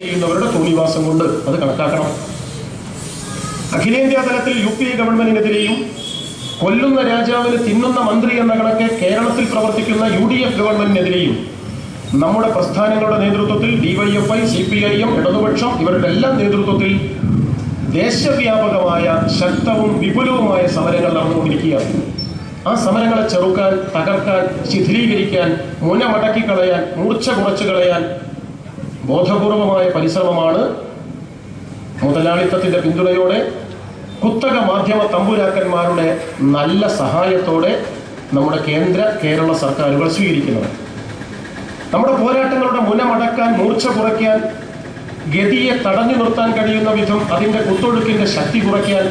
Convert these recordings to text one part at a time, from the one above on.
ചെയ്യുന്നവരുടെ തോന്നിവാസം കൊണ്ട് അത് കണക്കാക്കണം. അഖിലേന്ത്യാ തലത്തിൽ യു പി എ ഗവൺമെന്റിനെതിരെയും കൊല്ലുന്ന രാജാവിന് തിന്നുന്ന മന്ത്രി എന്ന കണക്ക് കേരളത്തിൽ പ്രവർത്തിക്കുന്ന യു ഡി എഫ് ഗവൺമെന്റിനെതിരെയും നമ്മുടെ പ്രസ്ഥാനങ്ങളുടെ നേതൃത്വത്തിൽ DYFI C P I M ഇടതുപക്ഷം ഇവരുടെ എല്ലാം നേതൃത്വത്തിൽ ദേശവ്യാപകമായ ശക്തവും വിപുലവുമായ സമരങ്ങൾ നടന്നുകൊണ്ടിരിക്കുകയാണ്. ആ സമരങ്ങളെ ചെറുക്കാൻ തകർക്കാൻ ശിഥിലീകരിക്കാൻ മുന മടക്കിക്കളയാൻ മൂർച്ച കുറച്ചു കളയാൻ ബോധപൂർവമായ പരിശ്രമമാണ് മുതലാളിത്തത്തിന്റെ പിന്തുണയോടെ കുത്തക മാധ്യമ തമ്പുരാക്കന്മാരുടെ നല്ല സഹായത്തോടെ നമ്മുടെ കേന്ദ്ര കേരള സർക്കാരുകൾ സ്വീകരിക്കുന്നത്. നമ്മുടെ പോരാട്ടങ്ങളുടെ മുനമടക്കാൻ മൂർച്ച കുറയ്ക്കാൻ ഗതിയെ തടഞ്ഞു നിർത്താൻ കഴിയുന്ന വിധം അതിന്റെ കുത്തൊഴുക്കിന്റെ ശക്തി കുറയ്ക്കാൻ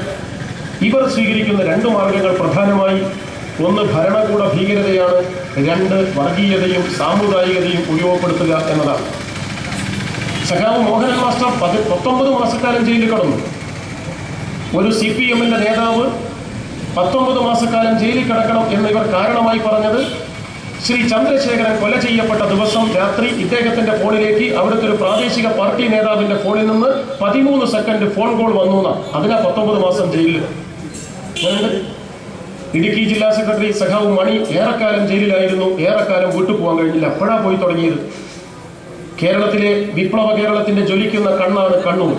ഇവർ സ്വീകരിക്കുന്ന രണ്ട് മാർഗങ്ങൾ പ്രധാനമായി. ഒന്ന് ഭരണകൂട ഭീകരതയാണ് രണ്ട് വർഗീയതയും സാമുദായികതയും ഉപയോഗപ്പെടുത്തുക എന്നതാണ്. സഖാവ് മോഹനൻ മാസ്റ്റർ പതി പത്തൊമ്പത് മാസക്കാലം ജയിലിൽ കടന്നു. ഒരു സി പി എമ്മിന്റെ നേതാവ് പത്തൊമ്പത് മാസക്കാലം ജയിലിൽ കിടക്കണം എന്ന് ഇവർ കാരണമായി പറഞ്ഞത് ശ്രീ ചന്ദ്രശേഖരൻ കൊല ചെയ്യപ്പെട്ട ദിവസം രാത്രി ഇദ്ദേഹത്തിന്റെ ഫോണിലേക്ക് അവിടുത്തെ ഒരു പ്രാദേശിക പാർട്ടി നേതാവിന്റെ ഫോണിൽ നിന്ന് പതിമൂന്ന് സെക്കൻഡ് ഫോൺ കോൾ വന്നു അതിനാ പത്തൊമ്പത് മാസം ജയിലിൽ. ഇടുക്കി ജില്ലാ സെക്രട്ടറി സഖാവ് മണി ഏറെക്കാലം ജയിലിലായിരുന്നു. ഏറെക്കാലം വീട്ടു പോകാൻ കഴിഞ്ഞില്ല. അപ്പോഴാ പോയി തുടങ്ങിയത്. കേരളത്തിലെ വിപ്ലവ കേരളത്തിന്റെ ജ്വലിക്കുന്ന കണ്ണാണ് കണ്ണൂർ.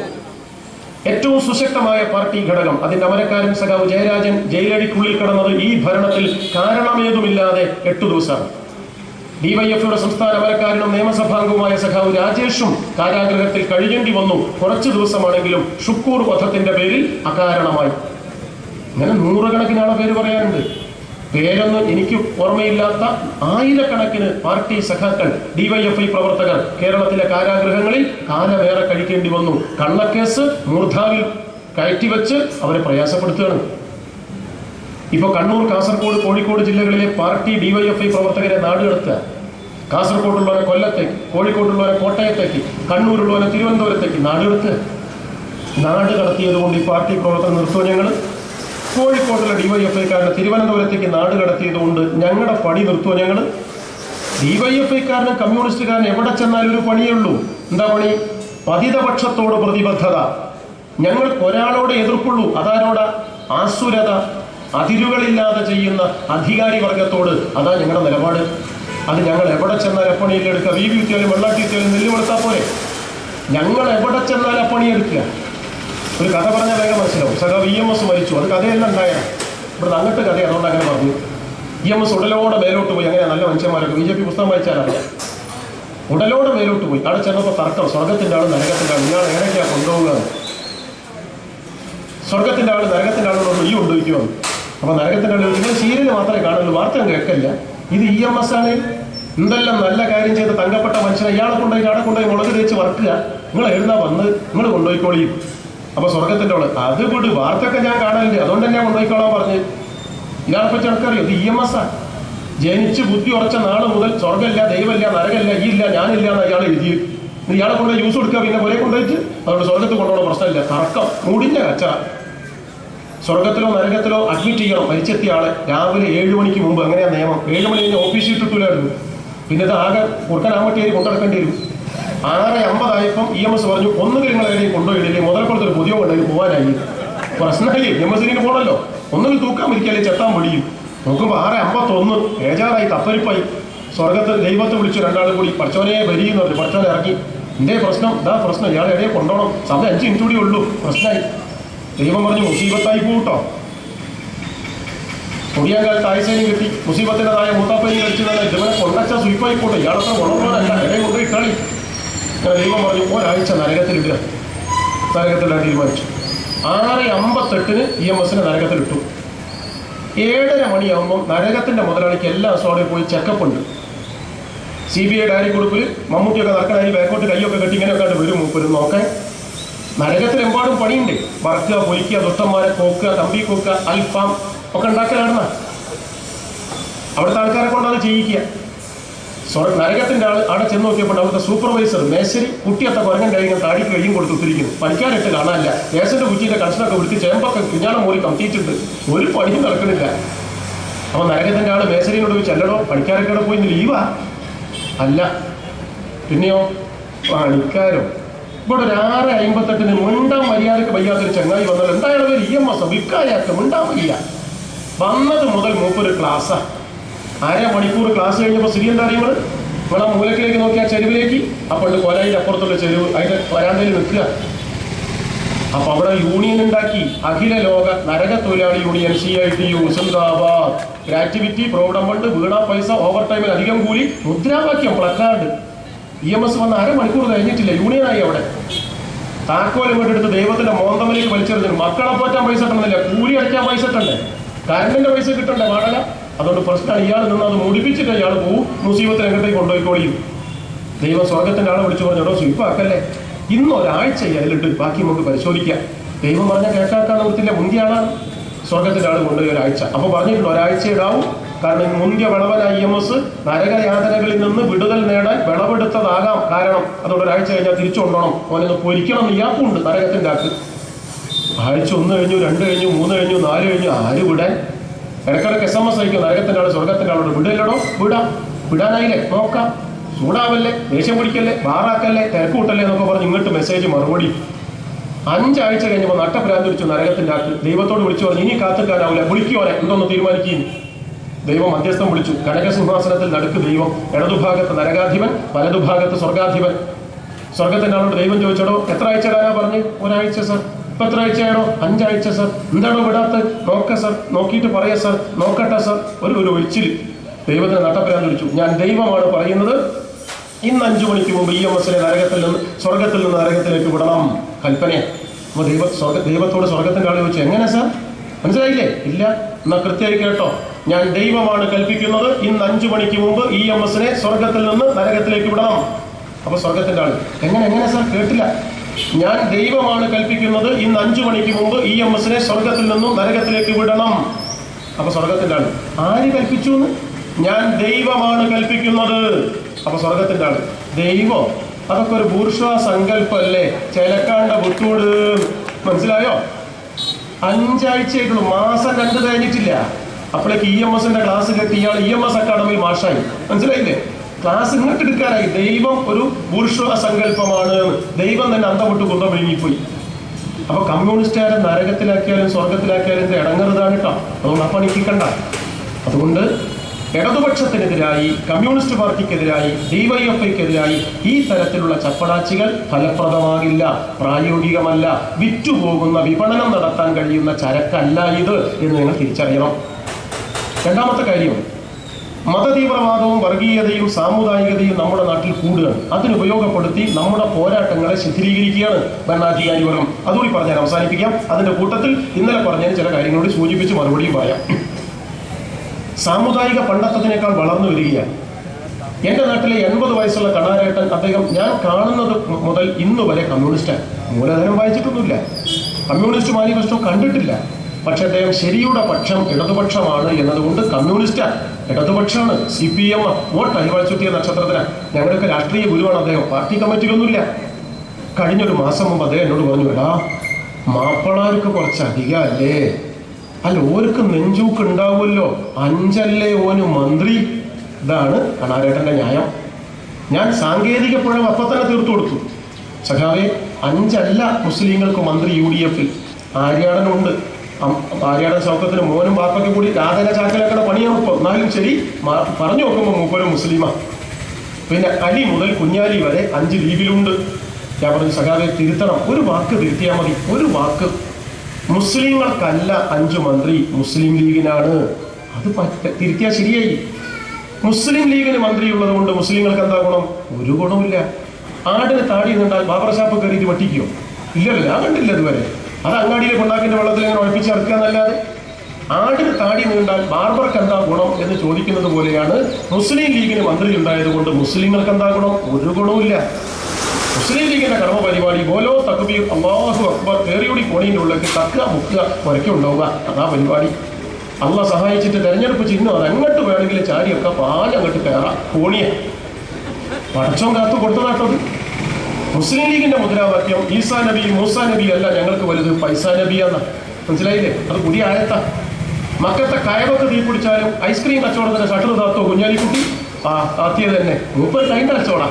ഏറ്റവും സുശക്തമായ പാർട്ടി ഘടകം അതിന്റെ അമരക്കാരൻ സഖാവ് ജയരാജൻ ജയിലടിക്കുള്ളിൽ കടന്നത് ഈ ഭരണത്തിൽ കാരണമേതുമില്ലാതെ എട്ടു ദിവസമാണ് ഡിവൈഎഫ്ഐയുടെ സംസ്ഥാന അമരക്കാരനും നിയമസഭാംഗവുമായ സഖാവ് രാജേഷും കാരാഗ്രഹത്തിൽ കഴിയേണ്ടി വന്നു. കുറച്ചു ദിവസമാണെങ്കിലും ഷുക്കൂർ വധത്തിന്റെ പേരിൽ അകാരണമായി. ഇങ്ങനെ നൂറുകണക്കിനാണ് പേര് പറയാനുണ്ട് പേരൊന്നും എനിക്ക് ഓർമ്മയില്ലാത്ത ആയിരക്കണക്കിന് പാർട്ടി സഖാക്കൾ ഡിവൈഎഫ്ഐ പ്രവർത്തകർ കേരളത്തിലെ കാരാഗൃഹങ്ങളിൽ കാലവേറെ കഴിക്കേണ്ടി വന്നു. കള്ളക്കേസ് മൂർധാവിൽ കയറ്റിവെച്ച് അവരെ പ്രയാസപ്പെടുത്തുകയാണ്. ഇപ്പൊ കണ്ണൂർ കാസർഗോഡ് കോഴിക്കോട് ജില്ലകളിലെ പാർട്ടി ഡിവൈഎഫ്ഐ പ്രവർത്തകരെ നാടുകടത്തുക. കാസർഗോഡുള്ളവരെ കൊല്ലത്തേക്ക് കോഴിക്കോടുള്ളവരെ കോട്ടയത്തേക്ക് കണ്ണൂരുള്ളവരെ തിരുവനന്തപുരത്തേക്ക് നാടുകടത്തുക. നാട് കടത്തിയത് കൊണ്ട് ഈ പാർട്ടി പ്രവർത്തനം നിർത്തുക ഞങ്ങൾ കോഴിക്കോട്ടുള്ള ഡിവൈഎഫ്ഐക്കാരനെ തിരുവനന്തപുരത്തേക്ക് നാട് കടത്തിയത് കൊണ്ട് ഞങ്ങളുടെ പണി നിർത്തുക ഞങ്ങൾ ഡിവൈഎഫ്ഐക്കാരനും കമ്മ്യൂണിസ്റ്റുകാരനും എവിടെ ചെന്നാലും ഒരു പണിയേ ഉള്ളൂ എന്താ പണി? പതിതപക്ഷത്തോട് പ്രതിബദ്ധത. ഞങ്ങൾ ഒരാളോട് എതിർപ്പുള്ളൂ. അതാരോട്? ആസുരത. അതിരുകളില്ലാതെ ചെയ്യുന്ന അധികാരി വർഗത്തോട് അതാ ഞങ്ങളുടെ നിലപാട്. അത് ഞങ്ങൾ എവിടെ ചെന്നാൽ അപ്പണിയിലെടുക്കുക വീതി കുത്തിയാലും വെള്ളാട്ടി കുത്തിയാലും നെല്ല് കൊടുത്താൽ പോരെ. ഞങ്ങൾ എവിടെ ചെന്നാൽ അപ്പണിയെടുക്കുക ഒരു കഥ പറഞ്ഞാൽ വേഗം മനസ്സിലാവും. സഖാ വി എം എസ് മരിച്ചു. അത് കഥയെല്ലാം ഉണ്ടായത് ഇവിടുന്ന് അങ്ങോട്ട് കഥ അതുകൊണ്ട് അങ്ങനെ പറഞ്ഞു. ഇ എം എസ് ഉടലോടെ മേലോട്ട് പോയി. അങ്ങനെ നല്ല മനുഷ്യന്മാരൊക്കെ. ബി ജെ പി പുസ്തകം വായിച്ചാലറിയാം ഉടലോടെ മേലോട്ട് പോയി. അവിടെ ചെന്നപ്പോൾ തർക്കം. സ്വർഗത്തിന്റെ ആൾ നരകത്തിന്റെ ആൾ ഇയാൾ എങ്ങനെയൊക്കെയാ കൊണ്ടുപോവുക? സ്വർഗത്തിന്റെ ആൾ നരകത്തിന്റെ ആളോട് ഈ കൊണ്ടുപോയിക്കുമോ അപ്പൊ നരകത്തിന്റെ ആൾ നിങ്ങൾ സീരിയൽ മാത്രമേ കാണുള്ളൂ. വാർത്ത കേൾക്കില്ല. ഇത് ഇ എം എസ് ആണ്. എന്തെല്ലാം നല്ല കാര്യം ചെയ്ത് തങ്കപ്പെട്ട മനുഷ്യനെ ഇയാളെ കൊണ്ടുപോയി ഇയാളെ കൊണ്ടുപോയി മുളക് തേച്ച് വർക്കുക നിങ്ങൾ എഴുന്നാ വന്ന്? നിങ്ങൾ കൊണ്ടുപോയിക്കോളിയും അപ്പൊ സ്വർഗത്തിന്റെ അവിടെ. അത് വിട് വാർത്തയൊക്കെ ഞാൻ കാണലുണ്ട്. അതുകൊണ്ട് തന്നെ കൊണ്ടുപോയിക്കോളാൻ പറഞ്ഞു. ഇയാളെ പറ്റി എനിക്കറിയോ? ഇത് ഇ എം എസ് ആ. ജനിച്ച് ബുദ്ധി ഉറച്ച നാൾ മുതൽ സ്വർഗമില്ല ദൈവമില്ല നരകമില്ല ഈ ഇല്ല ഞാനില്ല എന്ന് അയാൾ എഴുതി ഇയാളെ കൊണ്ടുപോയി യൂസ് കൊടുക്കുക പിന്നെ പോലെ കൊണ്ടുപോയിട്ട് അതുകൊണ്ട് സ്വർഗത്ത് കൊണ്ടുപോകണ പ്രശ്നമില്ല. തർക്കം. മുടിഞ്ഞ കച്ചറ സ്വർഗത്തിലോ നരകത്തിലോ അഡ്മിറ്റ് ചെയ്യണം. മരിച്ചെത്തിയ ആളെ രാവിലെ ഏഴ് മണിക്ക് മുമ്പ്. അങ്ങനെയാ നിയമം? ഏഴ് മണി കഴിഞ്ഞ് ഓഫീസിൽ ഇട്ടിട്ടില്ലായിരുന്നു പിന്നെ ഇത് ആകെ കുറുക്കനാമട്ടേരി കൊണ്ടിടക്കേണ്ടി വരും. ആറ് അമ്പതായപ്പം ഇ എം എസ് പറഞ്ഞു ഒന്നുകിൽ നിങ്ങൾ എവിടെയും കൊണ്ടുപോയിട്ടില്ലേ മുതൽക്കുളത്തൊരു പുതിയ കൊണ്ടുപോയി പോകാനായി പ്രശ്നമായി എം എസ് ഡിന് പോകണല്ലോ ഒന്നുകിൽ തൂക്കാൻ ഇരിക്കാല്ലേ ചെത്താൻ മടിയും നോക്കുമ്പോൾ ആറ് അമ്പത്തൊന്ന് ഏജാറായി തപ്പരിപ്പായി. സ്വർഗത്ത് ദൈവത്തെ വിളിച്ചു രണ്ടാളും കൂടി പഠിച്ചവനെ വരിയെന്ന് പറഞ്ഞു. പഠിച്ചവനെ ഇറങ്ങി. എന്തേ പ്രശ്നം? ഇതാ പ്രശ്നം. ഇയാളെ ഇടയെ കൊണ്ടോണം. സമയം അഞ്ച് മിനിറ്റ് കൂടി ഉള്ളൂ. പ്രശ്നമായി. ദൈവം പറഞ്ഞു മുസീബത്തായി പോട്ടോ കൊടിയാൻ കാലത്ത് ആയുസേനും കിട്ടി മുസീബത്തിന്റെതായ മൂത്താപ്പയും കഴിച്ചു ഇവനെ കൊണ്ടച്ച സുയിപ്പായി പോട്ടെ ഇയാളത്ര ഗുണമുള്ളതല്ല ഇടയെ കൊണ്ടുപോയി കളി. ദൈവം പറഞ്ഞു ഒരാഴ്ച നരകത്തിലിടുക നരകത്തിലിടാൻ തീരുമാനിച്ചു. ആറ് അമ്പത്തെട്ടിന് ഇ എം എസിന് നരകത്തിലിട്ടു ഏഴര മണിയാകുമ്പോൾ നരകത്തിന്റെ മുതലാളിക്ക് എല്ലാ ദിവസവും പോയി ചെക്കപ്പ് ഉണ്ട്. സി ബി ഐ ഡയറി കൊടുപ്പിൽ മമ്മൂട്ടിയൊക്കെ നടക്കണമെങ്കിൽ ബാക്കോട്ട് കൈയൊക്കെ കെട്ടി ഇങ്ങനെയൊക്കെ ആയിട്ട് വരും മൂപ്പരും നോക്കാൻ നരകത്തിലെമ്പാടും പണിയുണ്ട്. വറക്കുക പൊരിക്കുക ദുഷ്ടന്മാരെ കോക്കുക തമ്പി കോക്കുക അൽഫാം ഒക്കെ ഉണ്ടാക്കലാണെന്നാ അവിടുത്തെ ആൾക്കാരെ കൊണ്ട് ചെയ്യിക്കുക. നരകത്തിന്റെ ആൾ അവിടെ ചെന്ന് നോക്കിയപ്പോൾ അവിടുത്തെ സൂപ്പർവൈസർ മേശരി കുട്ടിയത്തെ കുറഞ്ഞ കഴിഞ്ഞ താടിക്ക് കയ്യും കൊടുത്തിരിക്കുന്നു പരിക്കാരിട്ട് കാണാനില്ല. മേശന്റെ കുറ്റിയുടെ കണക്ഷനൊക്കെ വിളിച്ച് ചേമ്പൊക്കെ പിഞ്ഞാളം മൂലി കത്തിയിട്ടുണ്ട്. ഒരു പണിയും നടക്കണില്ല അപ്പൊ നരകത്തിന്റെ ആൾ മേശരിയോട് പോയി ചെല്ലടോ പണിക്കാരൊക്കെ പോയി ലീവാ അല്ല. പിന്നെയോ? പണിക്കാരോ? ഇവിടെ ഒരു ആറ് അമ്പത്തെട്ടിന് മുണ്ടാൻ മര്യാദയ്ക്ക് വയ്യാത്തൊരു ചങ്ങായി വന്നാൽ എന്തായാലും ഇ എം എസ് വിൽക്കായാക്ക് മുണ്ടാൻ വയ്യ. വന്നത് മുതൽ മൂപ്പൊരു ക്ലാസ്സാ അര മണിക്കൂർ ക്ലാസ് കഴിഞ്ഞപ്പോൾ സ്ഥിതി എന്താ അറിയുമ്പോൾ ഇവിടെ മൂലക്കിലേക്ക് നോക്കി ആ ചെരുവിലേക്ക്. അപ്പോൾ കൊലയുടെ അപ്പുറത്തുള്ള ചെരുവ് അതിന്റെ വരാന്തയിൽ നിൽക്കുക അപ്പൊ അവിടെ യൂണിയൻ ഉണ്ടാക്കി. അഖില ലോക നരക തൊഴിലാളി union C I T U Zindabad gratuity provident വീണ പൈസ ഓവർ ടൈമിൽ അധികം കൂലി മുദ്രാവാക്യം പ്ലക്കാർഡ് ഇ എം എസ് വന്ന അരമണിക്കൂർ കഴിഞ്ഞിട്ടില്ല ആയി അവിടെ. താക്കോൽ വീട്ടെടുത്ത് ദൈവത്തിന്റെ മോന്തമലേക്ക് വലിച്ചെറിഞ്ഞു മക്കളെ പോറ്റാൻ പൈസ കിട്ടുന്നില്ല കൂലി അടയ്ക്കാൻ പൈസ കിട്ടണ്ടേ? കറണ്ടിന്റെ പൈസ കിട്ടണ്ടേ വാടക? അതുകൊണ്ട് പ്രശ്നം ഇയാൾ നിന്ന് അത് മുടിപ്പിച്ചിട്ട് ഇയാൾ പോവും. മുസീബത്ത് രംഗത്തേക്ക് കൊണ്ടുപോയിക്കോളിയും ദൈവം സ്വർഗത്തിന്റെ ആളെ വിളിച്ചു പറഞ്ഞോ സ്വീപ്പാക്കല്ലേ? ഇന്ന് ഒരാഴ്ച അതിലിട്ട് ബാക്കി നമുക്ക് പരിശോധിക്കാം. ദൈവം പറഞ്ഞ കേൾക്കാത്ത നിർത്തില്ല മുന്തിയ ആളാണ്. സ്വർഗത്തിന്റെ ആൾ കൊണ്ടുപോയി ഒരാഴ്ച. അപ്പൊ പറഞ്ഞിട്ടുണ്ട് ഒരാഴ്ച ഇടാവും. കാരണം മുന്തിയ വിളവൻ ഐ എം എസ് നരകയാതനകളിൽ നിന്ന് വിടുതൽ നേടാൻ വിളവെടുത്തതാകാം. കാരണം അതുകൊണ്ട് ഒരാഴ്ച കഴിഞ്ഞാൽ തിരിച്ചു കൊണ്ടോണം ഓനൊന്ന് പൊരിക്കണം ഇയാൾക്കുണ്ട് നരകത്തിന്റെ ആക്ക്. ആഴ്ച ഒന്ന് കഴിഞ്ഞു രണ്ട് കഴിഞ്ഞു മൂന്ന് കഴിഞ്ഞു നാല് കഴിഞ്ഞു ആര് വിടാൻ? ഇടക്കിടക്ക് എസ് എം എസ് അയക്കും നരകത്തിന്റെ ആളോ സ്വർഗത്തിന്റെ ആളോട് വിടില്ലടോ? വിടാം. വിടാനായില്ലേ? നോക്കാം. ചൂടാവല്ലേ? ദേഷ്യം പിടിക്കല്ലേ? ബാറാക്കല്ലേ തിരക്ക് കൂട്ടല്ലേ എന്നൊക്കെ പറഞ്ഞ് ഇങ്ങോട്ട് മെസ്സേജ് മറുപടി. അഞ്ചാഴ്ച കഴിഞ്ഞപ്പോൾ നട്ടപ്രാന്ത് വിളിച്ചു നരകത്തിന്റെ ആക്ക് ദൈവത്തോട് വിളിച്ചു പറഞ്ഞു ഇനി കാത്തുക്കാനാവില്ല വിളിക്കുവാനെ എന്തൊന്ന് തീരുമാനിക്കുകയും ദൈവം മധ്യസ്ഥം വിളിച്ചു. കനകസിംഹാസനത്തിൽ നടുക്ക് ദൈവം. ഇടതുഭാഗത്ത് നരകാധിപൻ വലതുഭാഗത്ത് സ്വർഗാധിപൻ. സ്വർഗത്തിന്റെ ആളോട് ദൈവം ചോദിച്ചടോ എത്ര ആഴ്ച ഇടാനാ പറഞ്ഞ്? ഒരാഴ്ച സർ. ഇപ്പൊ എത്ര അഞ്ചാഴ്ച സർ. എന്താണോ വിടാത്ത നോക്ക സർ. നോക്കിയിട്ട് പറയാ സർ. നോക്കട്ടെ സർ. ഒരു ഒരു ഒഴിച്ചിൽ ദൈവത്തിന് നട്ടപ്പരാന്ന് വിളിച്ചു ഞാൻ ദൈവമാണ് പറയുന്നത്. ഇന്ന് അഞ്ചു മണിക്ക് മുമ്പ് ഈ എം നരകത്തിൽ നിന്ന് സ്വർഗത്തിൽ നിന്ന് നരകത്തിലേക്ക് വിടണം. കൽപ്പന അപ്പൊ ദൈവ സ്വർഗ ദൈവത്തോട് സ്വർഗത്തിന്റെ ആൾ ചോദിച്ചു എങ്ങനെ സർ? മനസ്സിലായില്ലേ? ഇല്ല. എന്നാ കൃത്യമായി കേട്ടോ. ഞാൻ ദൈവമാണ് കൽപ്പിക്കുന്നത്. ഇന്ന് അഞ്ചു മണിക്ക് മുമ്പ് ഇ എം എസിനെ സ്വർഗത്തിൽ നിന്ന് നരകത്തിലേക്ക് വിടണം. അപ്പോൾ സ്വർഗത്തിന്റെ ആൾ എങ്ങനെ എങ്ങനെ സർ? കേട്ടില്ല. ഞാൻ ദൈവമാണ് കൽപ്പിക്കുന്നത്. ഇന്ന് അഞ്ചു മണിക്ക് മുമ്പ് ഇ എം എസിനെ സ്വർഗത്തിൽ നിന്നും നരകത്തിലേക്ക് വിടണം. അപ്പൊ സ്വർഗത്തിന്റെ ആൾ ആര് കൽപ്പിച്ചു എന്ന്? ഞാൻ ദൈവമാണ് കൽപ്പിക്കുന്നത്. അപ്പൊ സ്വർഗത്തിന്റെ ആണ് ദൈവം. അതൊക്കെ ഒരു ബൂർഷ സങ്കല്പല്ലേ? ചിലക്കാണ്ട വിട്ടൂട് മനസ്സിലായോ? അഞ്ചാഴ്ചയായിട്ടുള്ളൂ. മാസം കണ്ടു കഴിഞ്ഞിട്ടില്ല. അപ്പോഴേക്ക് ഇ എം എസിന്റെ ക്ലാസ് കെട്ടി ഇയാൾ ഇ എം എസ് അക്കാഡമി മാഷായി മനസ്സിലായില്ലേ? ക്ലാസ് ഇങ്ങോട്ട് എടുക്കാനായി ദൈവം ഒരു പുരുഷ സങ്കല്പമാണ്. ദൈവം തന്നെ അന്തം വിട്ട് കുന്തം വിഴുങ്ങിപ്പോയി അപ്പൊ കമ്മ്യൂണിസ്റ്റുകാരെ നരകത്തിലാക്കിയാലും സ്വർഗത്തിലാക്കിയാലും ഇടങ്ങറുതാണ് കേട്ടോ. അതുകൊണ്ട് ആ പണിക്കണ്ട അതുകൊണ്ട് ഇടതുപക്ഷത്തിനെതിരായി കമ്മ്യൂണിസ്റ്റ് പാർട്ടിക്കെതിരായി ഡിവൈഎഫ്ഐക്കെതിരായി ഈ തരത്തിലുള്ള ചപ്പടാച്ചികൾ ഫലപ്രദമാകില്ല പ്രായോഗികമല്ല വിറ്റുപോകുന്ന വിപണനം നടത്താൻ കഴിയുന്ന ചരക്കല്ല ഇത് എന്ന് നിങ്ങൾ തിരിച്ചറിയണം. രണ്ടാമത്തെ കാര്യം മതതീവ്രവാദവും വർഗീയതയും സാമുദായികതയും നമ്മുടെ നാട്ടിൽ കൂടുകയാണ്. അതിനുപയോഗപ്പെടുത്തി നമ്മുടെ പോരാട്ടങ്ങളെ ശിഥിലീകരിക്കുകയാണ് ഭരണാധികാരി വർഗം. അതുകൂടി പറഞ്ഞാൽ അവസാനിപ്പിക്കാം. അതിന്റെ കൂട്ടത്തിൽ ഇന്നലെ പറഞ്ഞതിന് ചില കാര്യങ്ങളോട് സൂചിപ്പിച്ച് മറുപടിയും പറയാം. സാമുദായിക പണ്ടത്തതിനേക്കാൾ വളർന്നു വരികയാണ്. എന്റെ നാട്ടിലെ എൺപത് വയസ്സുള്ള കണാരേട്ടൻ അദ്ദേഹം ഞാൻ കാണുന്നത് മുതൽ ഇന്ന് വരെ കമ്മ്യൂണിസ്റ്റാണ് മൂലധനം വായിച്ചിട്ടൊന്നുമില്ല. കമ്മ്യൂണിസ്റ്റ് മാനിഫെസ്റ്റോ കണ്ടിട്ടില്ല. പക്ഷെ അദ്ദേഹം ശരിയുടെ പക്ഷം ഇടതുപക്ഷമാണ് എന്നതുകൊണ്ട് കമ്മ്യൂണിസ്റ്റാണ് ഇടതുപക്ഷമാണ്. സി പി എം വോട്ട് അരിവാൾ ചുറ്റിയ നക്ഷത്രത്തിനാണ് ഞങ്ങളുടെയൊക്കെ രാഷ്ട്രീയ ഗുരുവാണ് അദ്ദേഹം. പാർട്ടി കമ്മിറ്റിയിലൊന്നുമില്ല. കഴിഞ്ഞൊരു മാസം മുമ്പ് അദ്ദേഹം എന്നോട് പറഞ്ഞു എടാ മാപ്പിളാർക്ക് കുറച്ച് അധികം അല്ലേ അല്ല ഓർക്ക് നെഞ്ചൂക്ക് ഉണ്ടാവുമല്ലോ. അഞ്ചല്ലേ ഓന് മന്ത്രി? ഇതാണ് കണാരേട്ടന്റെ ന്യായം. ഞാൻ സാങ്കേതിക പിഴവ് അപ്പം തന്നെ തീർത്തു കൊടുത്തു. സഖാവെ അഞ്ചല്ല മുസ്ലിങ്ങൾക്ക് മന്ത്രി യു ഡി എഫിൽ. ആര്യാടനുണ്ട്. ആര്യാടൻ ശൗക്കത്തിന് മോനും ബാപ്പയ്ക്കും കൂടി രാധന ചാക്കലക്കട പണിയാണ് ഇപ്പോൾ എന്നാലും ശരി പറഞ്ഞു നോക്കുമ്പോൾ മൂപ്പരും മുസ്ലിമാ. പിന്നെ അലി മുതൽ കുഞ്ഞാലി വരെ അഞ്ച് ലീവിലുണ്ട്. ഞാൻ പറഞ്ഞു സഖാവെ തിരുത്തണം. ഒരു വാക്ക് തിരുത്തിയാൽ മതി. ഒരു വാക്ക്. മുസ്ലിങ്ങൾക്കല്ല അഞ്ച് മന്ത്രി മുസ്ലിം ലീഗിനാണ്. അത് തിരുത്തിയാൽ ശരിയായി. മുസ്ലിം ലീഗിന് മന്ത്രി ഉള്ളത് കൊണ്ട് മുസ്ലിങ്ങൾക്ക് എന്താ ഗുണം? ഒരു ഗുണമില്ല. ആടിന് താടി നിന്നാൽ ബാബർ ഷാപ്പ് കയറിയിട്ട് വട്ടിക്കോ? ഇല്ലല്ലോ ഞാൻ കണ്ടില്ല ഇതുവരെ. അത് അങ്ങാടിയിലെ കൊണ്ടാക്കിന്റെ വെള്ളത്തിൽ ഇങ്ങനെ ഉഴപ്പിച്ച് ഇറക്കുക എന്നല്ലാതെ ആടിന് താടി നീണ്ടാൽ ബാർബർക്ക് എന്താ ഗുണം എന്ന് ചോദിക്കുന്നത് പോലെയാണ് മുസ്ലിം ലീഗിന് മന്ത്രി ഉണ്ടായതുകൊണ്ട് മുസ്ലിങ്ങൾക്ക് എന്താ ഗുണം? ഒരു ഗുണവുമില്ല. മുസ്ലിം ലീഗിന്റെ കർമ്മ പരിപാടി ഓരോ തക്ബീർ അള്ളാഹു അക്ബർ കേറിയോടി കോണിന്റെ തക്ക മുക്കുക കുറയ്ക്കുക ഉണ്ടാവുക അതാ പരിപാടി. അള്ള സഹായിച്ചിട്ട് തെരഞ്ഞെടുപ്പ് ചിഹ്നം അത് അങ്ങോട്ട് വേണമെങ്കിൽ ചാരിയൊക്കെ പാലങ്ങോട്ട് കയറാം. കോണിയ. പടച്ചോൻ കാത്തു കൊടുത്തതാട്ടത് മുസ്ലിം ലീഗിന്റെ മുദ്രാവാക്യം ഈസാ നബി മൂസാ നബി അല്ല ഞങ്ങൾക്ക് വലുത് പൈസ നബി എന്ന. മനസ്സിലായില്ലേ? അത് പുതിയ ആയത്ത. മക്കത്തെ കയവൊക്കെ തീ പിടിച്ചാലും ഐസ്ക്രീം കച്ചവടത്തിന്റെ ഷട്ടർ താത്തോ കുഞ്ഞാലിക്കുട്ടി? ആ താത്തിയത് തന്നെ. മൂപ്പർ കഴിഞ്ഞ കച്ചവടം.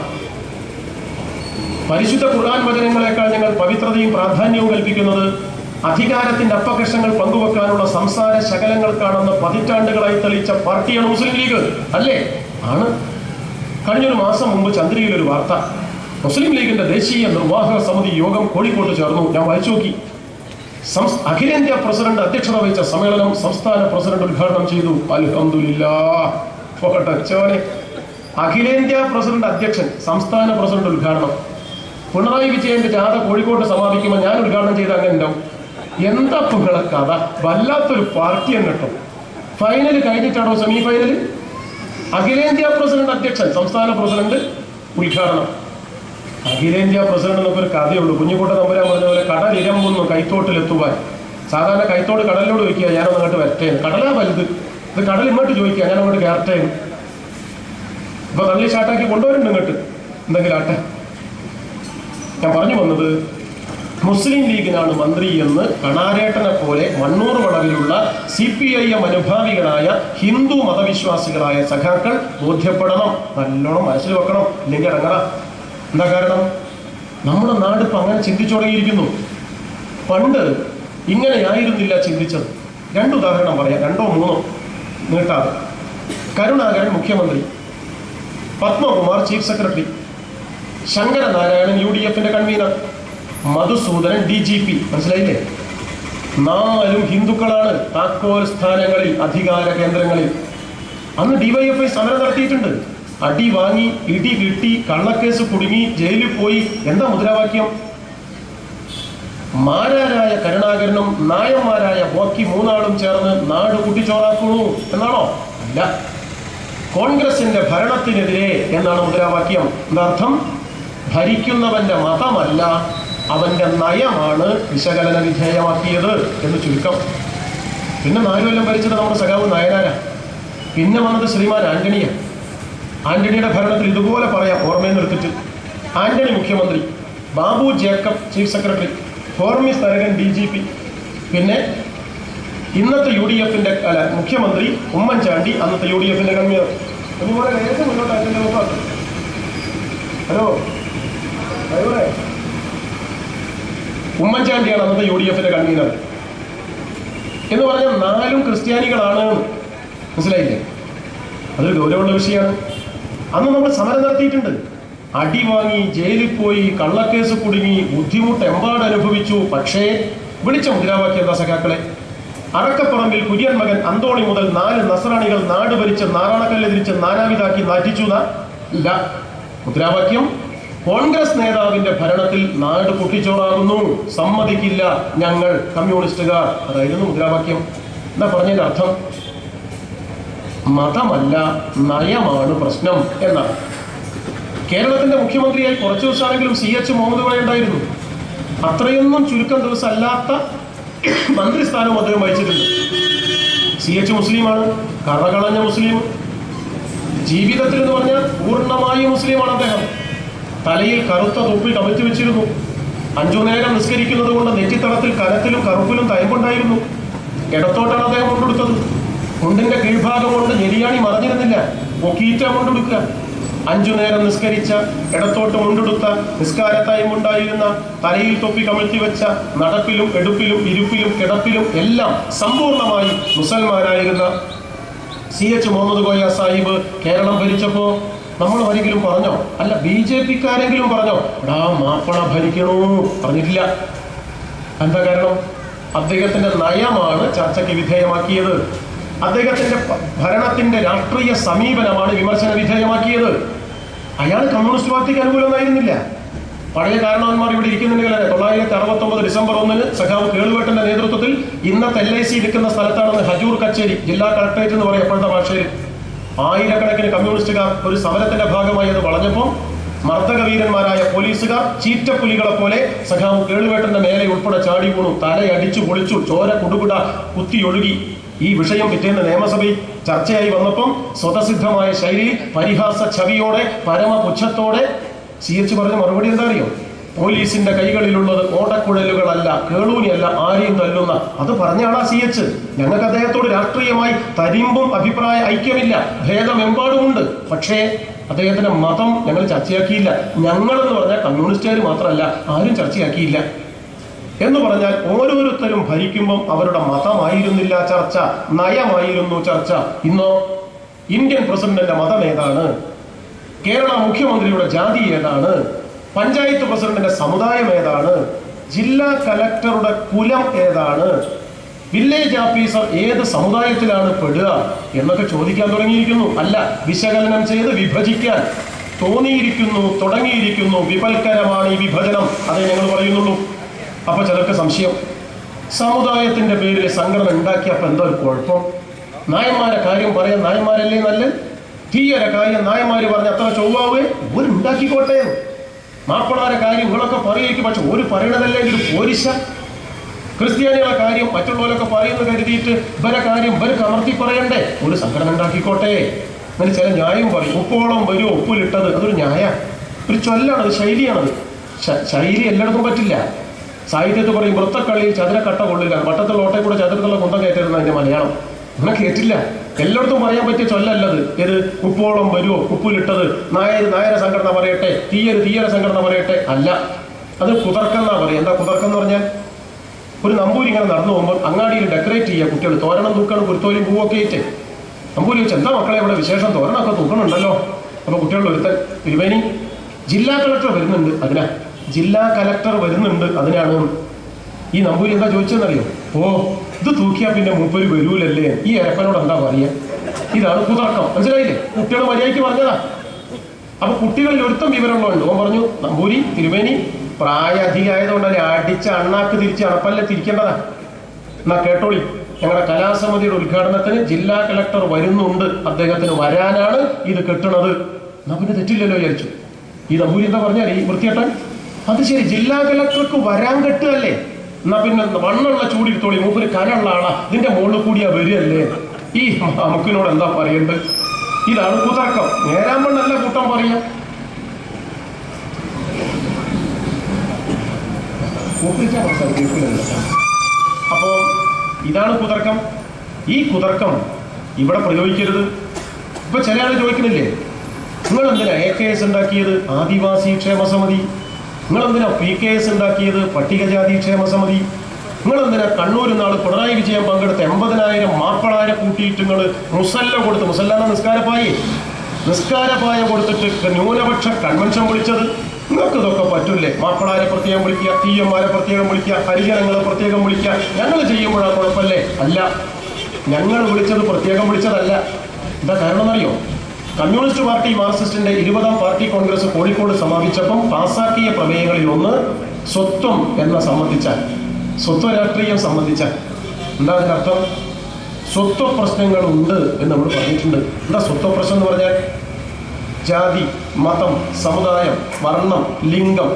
പരിശുദ്ധ ഖുർആൻ വചനങ്ങളെക്കാൾ ഞങ്ങൾ പവിത്രതയും പ്രാധാന്യവും കൽപ്പിക്കുന്നത് അധികാരത്തിന്റെ അപ്പകഷങ്ങൾ പങ്കുവെക്കാനുള്ള സംസാര ശകലങ്ങൾക്കാണെന്ന് പതിറ്റാണ്ടുകളായി തെളിയിച്ച പാർട്ടിയാണ് മുസ്ലിം ലീഗ്. അല്ലേ? ആണ്. കഴിഞ്ഞൊരു മാസം മുമ്പ് ചന്ദ്രയിൽ ഒരു വാർത്ത. മുസ്ലിം ലീഗിന്റെ ദേശീയ നിർവാഹക സമിതി യോഗം കോഴിക്കോട്ട് ചേർന്നു. ഞാൻ വായിച്ചു നോക്കി. അഖിലേന്ത്യാ പ്രസിഡന്റ് അധ്യക്ഷത വഹിച്ച സമ്മേളനം സംസ്ഥാന പ്രസിഡന്റ് ഉദ്ഘാടനം ചെയ്തു. പോകട്ടെ അഖിലേന്ത്യാ പ്രസിഡന്റ് അധ്യക്ഷൻ സംസ്ഥാന പ്രസിഡന്റ് ഉദ്ഘാടനം. പിണറായി വിജയന്റെ ജാഥ കോഴിക്കോട്ട് സമാപിക്കുമ്പോൾ ഞാൻ ഉദ്ഘാടനം ചെയ്ത അങ്ങനെ എന്താ? നിങ്ങളെ കഥ? വല്ലാത്തൊരു പാർട്ടി തന്നെ കേട്ടോ. ഫൈനൽ കഴിഞ്ഞിട്ടാണോ സെമി ഫൈനൽ അഖിലേന്ത്യാ പ്രസിഡന്റ് അധ്യക്ഷൻ സംസ്ഥാന പ്രസിഡന്റ് ഉദ്ഘാടനം. അഖിലേന്ത്യാ പ്രസിഡന്റ് എന്നൊക്കെ കഥയുള്ളൂ. കുഞ്ഞുകൂട്ട നമ്പരാൻ പറഞ്ഞ പോലെ കടൽ ഇരമ്പുന്നു കൈത്തോട്ടിലെത്തുവാൻ. സാധാരണ കൈത്തോട് കടലിനോട് ചോദിക്കുക ഞാനൊന്ന് അങ്ങോട്ട് വരട്ടേ കടലാ വലുത്. ഇത് കടൽ ഇങ്ങോട്ട് ചോദിക്കുക ഞാൻ അങ്ങോട്ട് കയറട്ടേന്ന് ഇപ്പൊ തള്ളി ഷാട്ടാക്കി കൊണ്ടുവരുന്നുണ്ട് ഇങ്ങോട്ട്. എന്തെങ്കിലും ആട്ടെ. ഞാൻ പറഞ്ഞു വന്നത് മുസ്ലിം ലീഗിനാണ് മന്ത്രി എന്ന് കണാരേട്ടനെ പോലെ മണ്ണൂർ വളവിലുള്ള സി പി ഐ എം അനുഭാവികളായ ഹിന്ദു മതവിശ്വാസികളായ സഖാക്കൾ ബോധ്യപ്പെടണം. നല്ലോണം മനസ്സിൽ വെക്കണം. ഇല്ലെങ്കിൽ ഇറങ്ങണ എന്താ കാരണം? നമ്മുടെ നാട് ഇപ്പൊ അങ്ങനെ ചിന്തിച്ചു തുടങ്ങിയിരിക്കുന്നു പണ്ട് ഇങ്ങനെയായിരുന്നില്ല ചിന്തിച്ചത്. രണ്ട് ഉദാഹരണം പറയാം. രണ്ടോ മൂന്നോ നീട്ടാതെ കരുണാകരൻ മുഖ്യമന്ത്രി Padmakumar chief secretary Sankaranarayanan U D എഫിന്റെ convener Madhusudanan D G P മനസ്സിലായില്ലേ? നാലും ഹിന്ദുക്കളാണ് താക്കോൽ സ്ഥാനങ്ങളിൽ അധികാര കേന്ദ്രങ്ങളിൽ. അന്ന് ഡിവൈഎഫ്ഐ സമരം നടത്തിയിട്ടുണ്ട്. അടി വാങ്ങി ഇടി കിട്ടി കള്ളക്കേസ് കുടുങ്ങി ജയിലിൽ പോയി. എന്താ മുദ്രാവാക്യം? മാരാരായ കരുണാകരനും നായന്മാരായ ബാക്കി മൂന്നാളും ചേർന്ന് നാട് കുട്ടിച്ചോറാക്കുന്നു എന്നാണോ? അല്ല. കോൺഗ്രസിന്റെ ഭരണത്തിനെതിരെ എന്നാണ് മുദ്രാവാക്യം. എന്നർത്ഥം ഭരിക്കുന്നവന്റെ മതമല്ല അവന്റെ നയമാണ് വിശകലന വിധേയമാക്കിയത് എന്ന് ചുരുക്കം. പിന്നെ നാലു കൊല്ലം ഭരിച്ചത് നമ്മുടെ സഖാവ് നായനാര? പിന്നെ വന്നത് ശ്രീമാൻ ആന്റണിയ. ആന്റണിയുടെ ഭരണത്തിൽ ഇതുപോലെ പറയാം ഓർമ്മയിൽ നിർത്തിട്ട് ആന്റണി മുഖ്യമന്ത്രി Babu Jacob chief secretary Hormi Tharakan D G P. പിന്നെ ഇന്നത്തെ യു ഡി എഫിന്റെ അല്ല മുഖ്യമന്ത്രി ഉമ്മൻചാണ്ടി അന്നത്തെ യു ഡി എഫിന്റെ കൺവീനർ അതുപോലെ ലേശം മുന്നോട്ട് ഹലോ? ഉമ്മൻചാണ്ടിയാണ് അന്നത്തെ യു ഡി എഫിന്റെ കൺവീനർ. എന്ന് പറഞ്ഞാൽ നാലും ക്രിസ്ത്യാനികളാണ്. മനസ്സിലായില്ലേ? അതൊരു ഗൗരവമുള്ള വിഷയമാണ്. അന്ന് നമ്മൾ സമരം നടത്തിയിട്ടുണ്ട്. അടി വാങ്ങി ജയിലിൽ പോയി കള്ളക്കേസ് കുടുങ്ങി ബുദ്ധിമുട്ട് എമ്പാട് അനുഭവിച്ചു. പക്ഷേ വിളിച്ച മുദ്രാവാക്യ സഖാക്കളെ അറക്കപ്പുറമ്പിൽ കുര്യൻ മകൻ അന്തോണി മുതൽ നാല് നസറാണികൾ നാട് ഭരിച്ച് നാരായണക്കല്ല് തിരിച്ച് നാനാവിധാക്കി നാറ്റിച്ചു? ഇല്ല. മുദ്രാവാക്യം കോൺഗ്രസ് നേതാവിന്റെ ഭരണത്തിൽ നാട് പൊട്ടിച്ചോറാകുന്നു. സമ്മതിക്കില്ല ഞങ്ങൾ കമ്മ്യൂണിസ്റ്റുകാർ. അതായിരുന്നു മുദ്രാവാക്യം. എന്നാ പറഞ്ഞതിന്റെ അർത്ഥം? മതമല്ല നയമാണ് പ്രശ്നം എന്നാണ് കേരളത്തിന്റെ മുഖ്യമന്ത്രിയായി കുറച്ചു ദിവസമാണെങ്കിലും സി എച്ച് മുഹമ്മദ് കോയ ഉണ്ടായിരുന്നു. അത്രയൊന്നും ചുരുക്കം ദിവസം അല്ലാത്ത മന്ത്രിസ്ഥാനം അദ്ദേഹം വഹിച്ചിട്ടുണ്ട്. സി എച്ച് മുസ്ലിമാണ് കറകളഞ്ഞ മുസ്ലിം. ജീവിതത്തിൽ എന്ന് പറഞ്ഞാൽ പൂർണമായും മുസ്ലിമാണ് അദ്ദേഹം. തലയിൽ കറുത്ത തൊപ്പി കമഴ്ത്തി വെച്ചിരുന്നു. അഞ്ചു നേരം നിസ്കരിക്കുന്നത് കൊണ്ട് നെറ്റിത്തടത്തിൽ കനത്തിലും കറുപ്പിലും തയമ്പുണ്ടായിരുന്നു. ഇടത്തോട്ടാണ് അദ്ദേഹം കൊണ്ടെടുത്തത് മുണ്ടിന്റെ കീഴ്ഭാഗം കൊണ്ട് ഞെരിയാണി മറഞ്ഞിരുന്നില്ല. പൊക്കീറ്റ കൊണ്ടുടുക്കുക. അഞ്ചു നേരം നിസ്കരിച്ച ഇടത്തോട്ട് മുണ്ടെടുത്ത നിസ്കാരത്തായും ഉണ്ടായിരുന്ന തലയിൽ തൊപ്പി കമഴ്ത്തി വെച്ച നടപ്പിലും എടുപ്പിലും ഇരുപ്പിലും കിടപ്പിലും എല്ലാം സമ്പൂർണമായി മുസൽമാനായിരുന്ന സി എച്ച് മുഹമ്മദ് കോയ സാഹിബ് കേരളം ഭരിച്ചപ്പോ നമ്മൾ ആരെങ്കിലും പറഞ്ഞോ? അല്ല ബി ജെ പിക്കാരെങ്കിലും പറഞ്ഞോ? ഡാ മാപ്പണ ഭരിക്കണോ? പറഞ്ഞിട്ടില്ല. എന്താ കാരണം? അദ്ദേഹത്തിന്റെ നയമാണ് ചർച്ചയ്ക്ക് വിധേയമാക്കിയത്. അദ്ദേഹത്തിന്റെ ഭരണത്തിന്റെ രാഷ്ട്രീയ സമീപനമാണ് വിമർശന വിധേയമാക്കിയത്. അയാൾ കമ്മ്യൂണിസ്റ്റ് പാർട്ടിക്ക് അനുകൂലമായിരുന്നില്ല. പഴയ കാരണവന്മാർ ഇവിടെ ഇരിക്കുന്നുണ്ടെങ്കിൽ തൊള്ളായിരത്തി അറുപത്തൊമ്പത് ഡിസംബർ ഒന്നിന് സഖാവ് കേളുവേട്ടന്റെ നേതൃത്വത്തിൽ ഇന്നത്തെ എൽ ഐ സി നിൽക്കുന്ന സ്ഥലത്താണെന്ന് ഹജൂർ കച്ചേരി ജില്ലാ കളക്ടറേറ്റ് എന്ന് പറയും ഭാഷയിൽ ആയിരക്കണക്കിന് കമ്മ്യൂണിസ്റ്റുകാർ ഒരു സമരത്തിന്റെ ഭാഗമായി അത് വളഞ്ഞപ്പോൾ മർദ്ദകവീരന്മാരായ പോലീസുകാർ ചീറ്റപ്പുലികളെ പോലെ സഖാവ് കേളുവേട്ടന്റെ മേലെ ഉൾപ്പെടെ ചാടി വീണു. തലയടിച്ചു പൊളിച്ചു ചോര കുടുകുട കുത്തിയൊഴുകി. ഈ വിഷയം പിറ്റേന്ന് നിയമസഭയിൽ ചർച്ചയായി വന്നപ്പം സ്വതസിദ്ധമായ ശൈലി പരിഹാസ ഛവിയോടെ പരമപുച്ഛത്തോടെ സി പറഞ്ഞ മറുപടി എന്താ അറിയോ? പോലീസിന്റെ കൈകളിലുള്ളത് ഓടക്കുഴലുകളല്ല കേളൂനിയല്ല ആരെയും തല്ലുന്ന. അത് പറഞ്ഞാളാ സി എച്ച് ഞങ്ങൾക്ക് അദ്ദേഹത്തോട് രാഷ്ട്രീയമായി തരിമ്പും അഭിപ്രായ ഐക്യമില്ല. ഭേദമെമ്പാടുമുണ്ട്. പക്ഷേ അദ്ദേഹത്തിന്റെ മതം ഞങ്ങൾ ചർച്ചയാക്കിയില്ല. ഞങ്ങൾ എന്ന് പറഞ്ഞാൽ കമ്മ്യൂണിസ്റ്റുകാർ മാത്രമല്ല ആരും ചർച്ചയാക്കിയില്ല. എന്ന് പറഞ്ഞാൽ ഓരോരുത്തരും ഭരിക്കുമ്പം അവരുടെ മതമായിരുന്നില്ല ചർച്ച നയമായിരുന്നു ചർച്ച. ഇന്നോ ഇന്ത്യൻ പ്രസിഡന്റിന്റെ മതം ഏതാണ്? കേരള മുഖ്യമന്ത്രിയുടെ ജാതി ഏതാണ്? പഞ്ചായത്ത് പ്രസിഡന്റിന്റെ സമുദായം ഏതാണ്? ജില്ലാ കലക്ടറുടെ കുലം ഏതാണ്? വില്ലേജ് ഓഫീസർ ഏത് സമുദായത്തിലാണ് പെടുക എന്നൊക്കെ ചോദിക്കാൻ തുടങ്ങിയിരിക്കുന്നു. അല്ല വിശകലനം ചെയ്ത് വിഭജിക്കാൻ. തോന്നിയിരിക്കുന്നു തുടങ്ങിയിരിക്കുന്നു വിപൽക്കരമാണ് ഈ വിഭജനം. അതേ ഞങ്ങൾ പറയുന്നുള്ളൂ. അപ്പൊ ചിലർക്ക് സംശയം. സമുദായത്തിന്റെ പേരിൽ സംഘടന ഉണ്ടാക്കിയപ്പോ എന്തോ ഒരു കുഴപ്പം? നായന്മാരെ കാര്യം പറയാൻ നായന്മാരല്ലേ നല്ല തീയര കാര്യം നായന്മാര് പറഞ്ഞ അത്ര ചൊവ്വാവേ ഒരു ഉണ്ടാക്കിക്കോട്ടെ മാപ്പിളാരെ കാര്യം ഇവളൊക്കെ പറയുമായിരിക്കും പക്ഷെ ഒരു പറയണതല്ലേ ഒരു പോരിശ? ക്രിസ്ത്യാനികളെ കാര്യം മറ്റുള്ളവരൊക്കെ പറയുന്ന കരുതിയിട്ട് ഇവരെ കാര്യം ഇവർക്ക് അമർത്തി പറയണ്ടേ? ഒരു സംഘടന ഉണ്ടാക്കിക്കോട്ടെ. അങ്ങനെ ചില ന്യായം പറയും. ഉപ്പോളം വരും ഉപ്പിലിട്ടത്. അതൊരു ന്യായ. ഒരു ചൊല്ലാണത് ശൈലിയാണത്. ശൈലി എല്ലായിടത്തും പറ്റില്ല. സാഹിത്യത്തിൽ പറയും വൃത്തക്കളിയിൽ ചതുരക്കട്ട കൊള്ളില്ല. വട്ടത്തുള്ള ഓട്ടയിൽ കൂടെ ചതുരത്തുള്ള കുന്തം കയറ്റരുന്ന അതിന്റെ മലയാളം. അങ്ങനെ കേട്ടില്ല. എല്ലായിടത്തും പറയാൻ പറ്റിയ ചൊല്ലല്ലത്. ഏത് ഉപ്പോളം വരുമോ ഉപ്പിലിട്ടത് നായർ നായര സംഘടന പറയട്ടെ തീയര് തീയര സംഘടന പറയട്ടെ. അല്ല. അത് കുതർക്കെന്നാ പറയും എന്താ കുതർക്കം എന്ന് പറഞ്ഞാൽ ഒരു നമ്പൂരി ഇങ്ങനെ നടന്നു പോകുമ്പോൾ അങ്ങാടിയിൽ ഡെക്കറേറ്റ് ചെയ്യുക കുട്ടികൾ. തോരണം തൂക്കണം കുരുത്തോലിയും പൂവൊക്കെ ഇട്ട് നമ്പൂരി വെച്ച് എന്താ മക്കളെ ഇവിടെ വിശേഷം? തോരണമൊക്കെ തൂക്കണുണ്ടല്ലോ. അപ്പൊ കുട്ടികളുടെ ഒരുത്തൻ തിരുവേനി ജില്ലാ കളക്ടർ വരുന്നുണ്ട് അതിനാ. ജില്ലാ കലക്ടർ വരുന്നുണ്ട്. അതിനാണ് ഈ നമ്പൂരി എന്താ ചോദിച്ചതെന്നറിയോ? ഓ ഇത് തൂക്കിയാ പിന്നെ മൂപ്പര് വരൂലല്ലേ? ഈ അരപ്പനോട് എന്താ പറയാ? ഇതാണ് കുതർക്കം. മനസ്സിലായില്ലേ? കുട്ടികൾ മര്യാദയ്ക്ക് പറഞ്ഞതാ. അപ്പൊ കുട്ടികളിൽ ഒരുത്തം വിവരമുള്ളതുണ്ട് ഓൻ പറഞ്ഞു നമ്പൂരി തിരുവേനി പ്രായാധികമായതുകൊണ്ടല്ലേ അടിച്ച അണ്ണാക്ക് തിരിച്ച് അണപ്പല്ല തിരിക്കേണ്ടതാ? എന്നാ കേട്ടോളി. ഞങ്ങളുടെ കലാസമിതിയുടെ ഉദ്ഘാടനത്തിന് ജില്ലാ കളക്ടർ വരുന്നുണ്ട്. അദ്ദേഹത്തിന് വരാനാണ് ഇത് കെട്ടണത്. പിന്നെ തെറ്റില്ലല്ലോ വിചാരിച്ചു. ഈ നമ്പൂരി എന്താ പറഞ്ഞാൽ ഈ വൃത്തിയേട്ടൻ അത് ശരി ജില്ലാ കലക്ടർക്ക് വരാൻ കെട്ടുകല്ലേ എന്നാ പിന്നെ വണ്ണുള്ള ചൂടിരുത്തോളി മൂപ്പര് കനുള്ള ആളാ. ഇതിന്റെ മുകളിൽ കൂടിയാ വരികയല്ലേ? ഈ നമുക്കിനോട് എന്താ പറയേണ്ടത്? ഇതാണ് കുതർക്കം. നേരാൻ പണ്ടല്ല കൂട്ടം പറയാ. അപ്പോ ഇതാണ് കുതർക്കം. ഈ കുതർക്കം ഇവിടെ പ്രയോഗിക്കരുത്. ഇപ്പൊ ചില ആൾ ചോദിക്കുന്നില്ലേ? നിങ്ങൾ എന്തിനാ എ കെ എസ് ഉണ്ടാക്കിയത്? ആദിവാസി ക്ഷേമ സമിതി. നിങ്ങൾ എന്തിനാ പി കെ എസ് ഉണ്ടാക്കിയത്? പട്ടികജാതി ക്ഷേമ സമിതി. നിങ്ങൾ എന്തിനാ കണ്ണൂർ നാൾ പിണറായി വിജയൻ പങ്കെടുത്ത എൺപതിനായിരം മാപ്പിളാരെ കൂട്ടിയിട്ട് നിങ്ങൾ മുസല്ല കൊടുത്ത് മുസല്ലാന്ന് നിസ്കാരപ്പായി? നിസ്കാരപ്പായ കൊടുത്തിട്ട് ന്യൂനപക്ഷ കൺവെൻഷൻ വിളിച്ചത്. നിങ്ങൾക്ക് ഇതൊക്കെ പറ്റില്ലേ? മാപ്പിളാരെ പ്രത്യേകം വിളിക്കുക തീയന്മാരെ പ്രത്യേകം വിളിക്കുക ഹരിജനങ്ങളെ പ്രത്യേകം വിളിക്കുക. ഞങ്ങൾ ചെയ്യുമ്പോഴാണ് കുഴപ്പമല്ലേ? അല്ല. ഞങ്ങൾ വിളിച്ചത് പ്രത്യേകം വിളിച്ചതല്ല. എന്താ കാരണം എന്നറിയോ? കമ്മ്യൂണിസ്റ്റ് പാർട്ടി മാർക്സിസ്റ്റിന്റെ ഇരുപതാം പാർട്ടി കോൺഗ്രസ് കോഴിക്കോട് സമാപിച്ചപ്പം പാസാക്കിയ പ്രമേയങ്ങളിൽ ഒന്ന് സ്വത്വം എന്ന സംബന്ധിച്ച സ്വത്വ രാഷ്ട്രീയം സംബന്ധിച്ച എന്താ അർത്ഥം? സ്വത്വ പ്രശ്നങ്ങൾ ഉണ്ട് എന്ന് നമ്മൾ പറഞ്ഞിട്ടുണ്ട്. എന്താ സ്വത്വ പ്രശ്നം എന്ന് പറഞ്ഞാൽ? ജാതി മതം സമുദായം വർണം ലിംഗം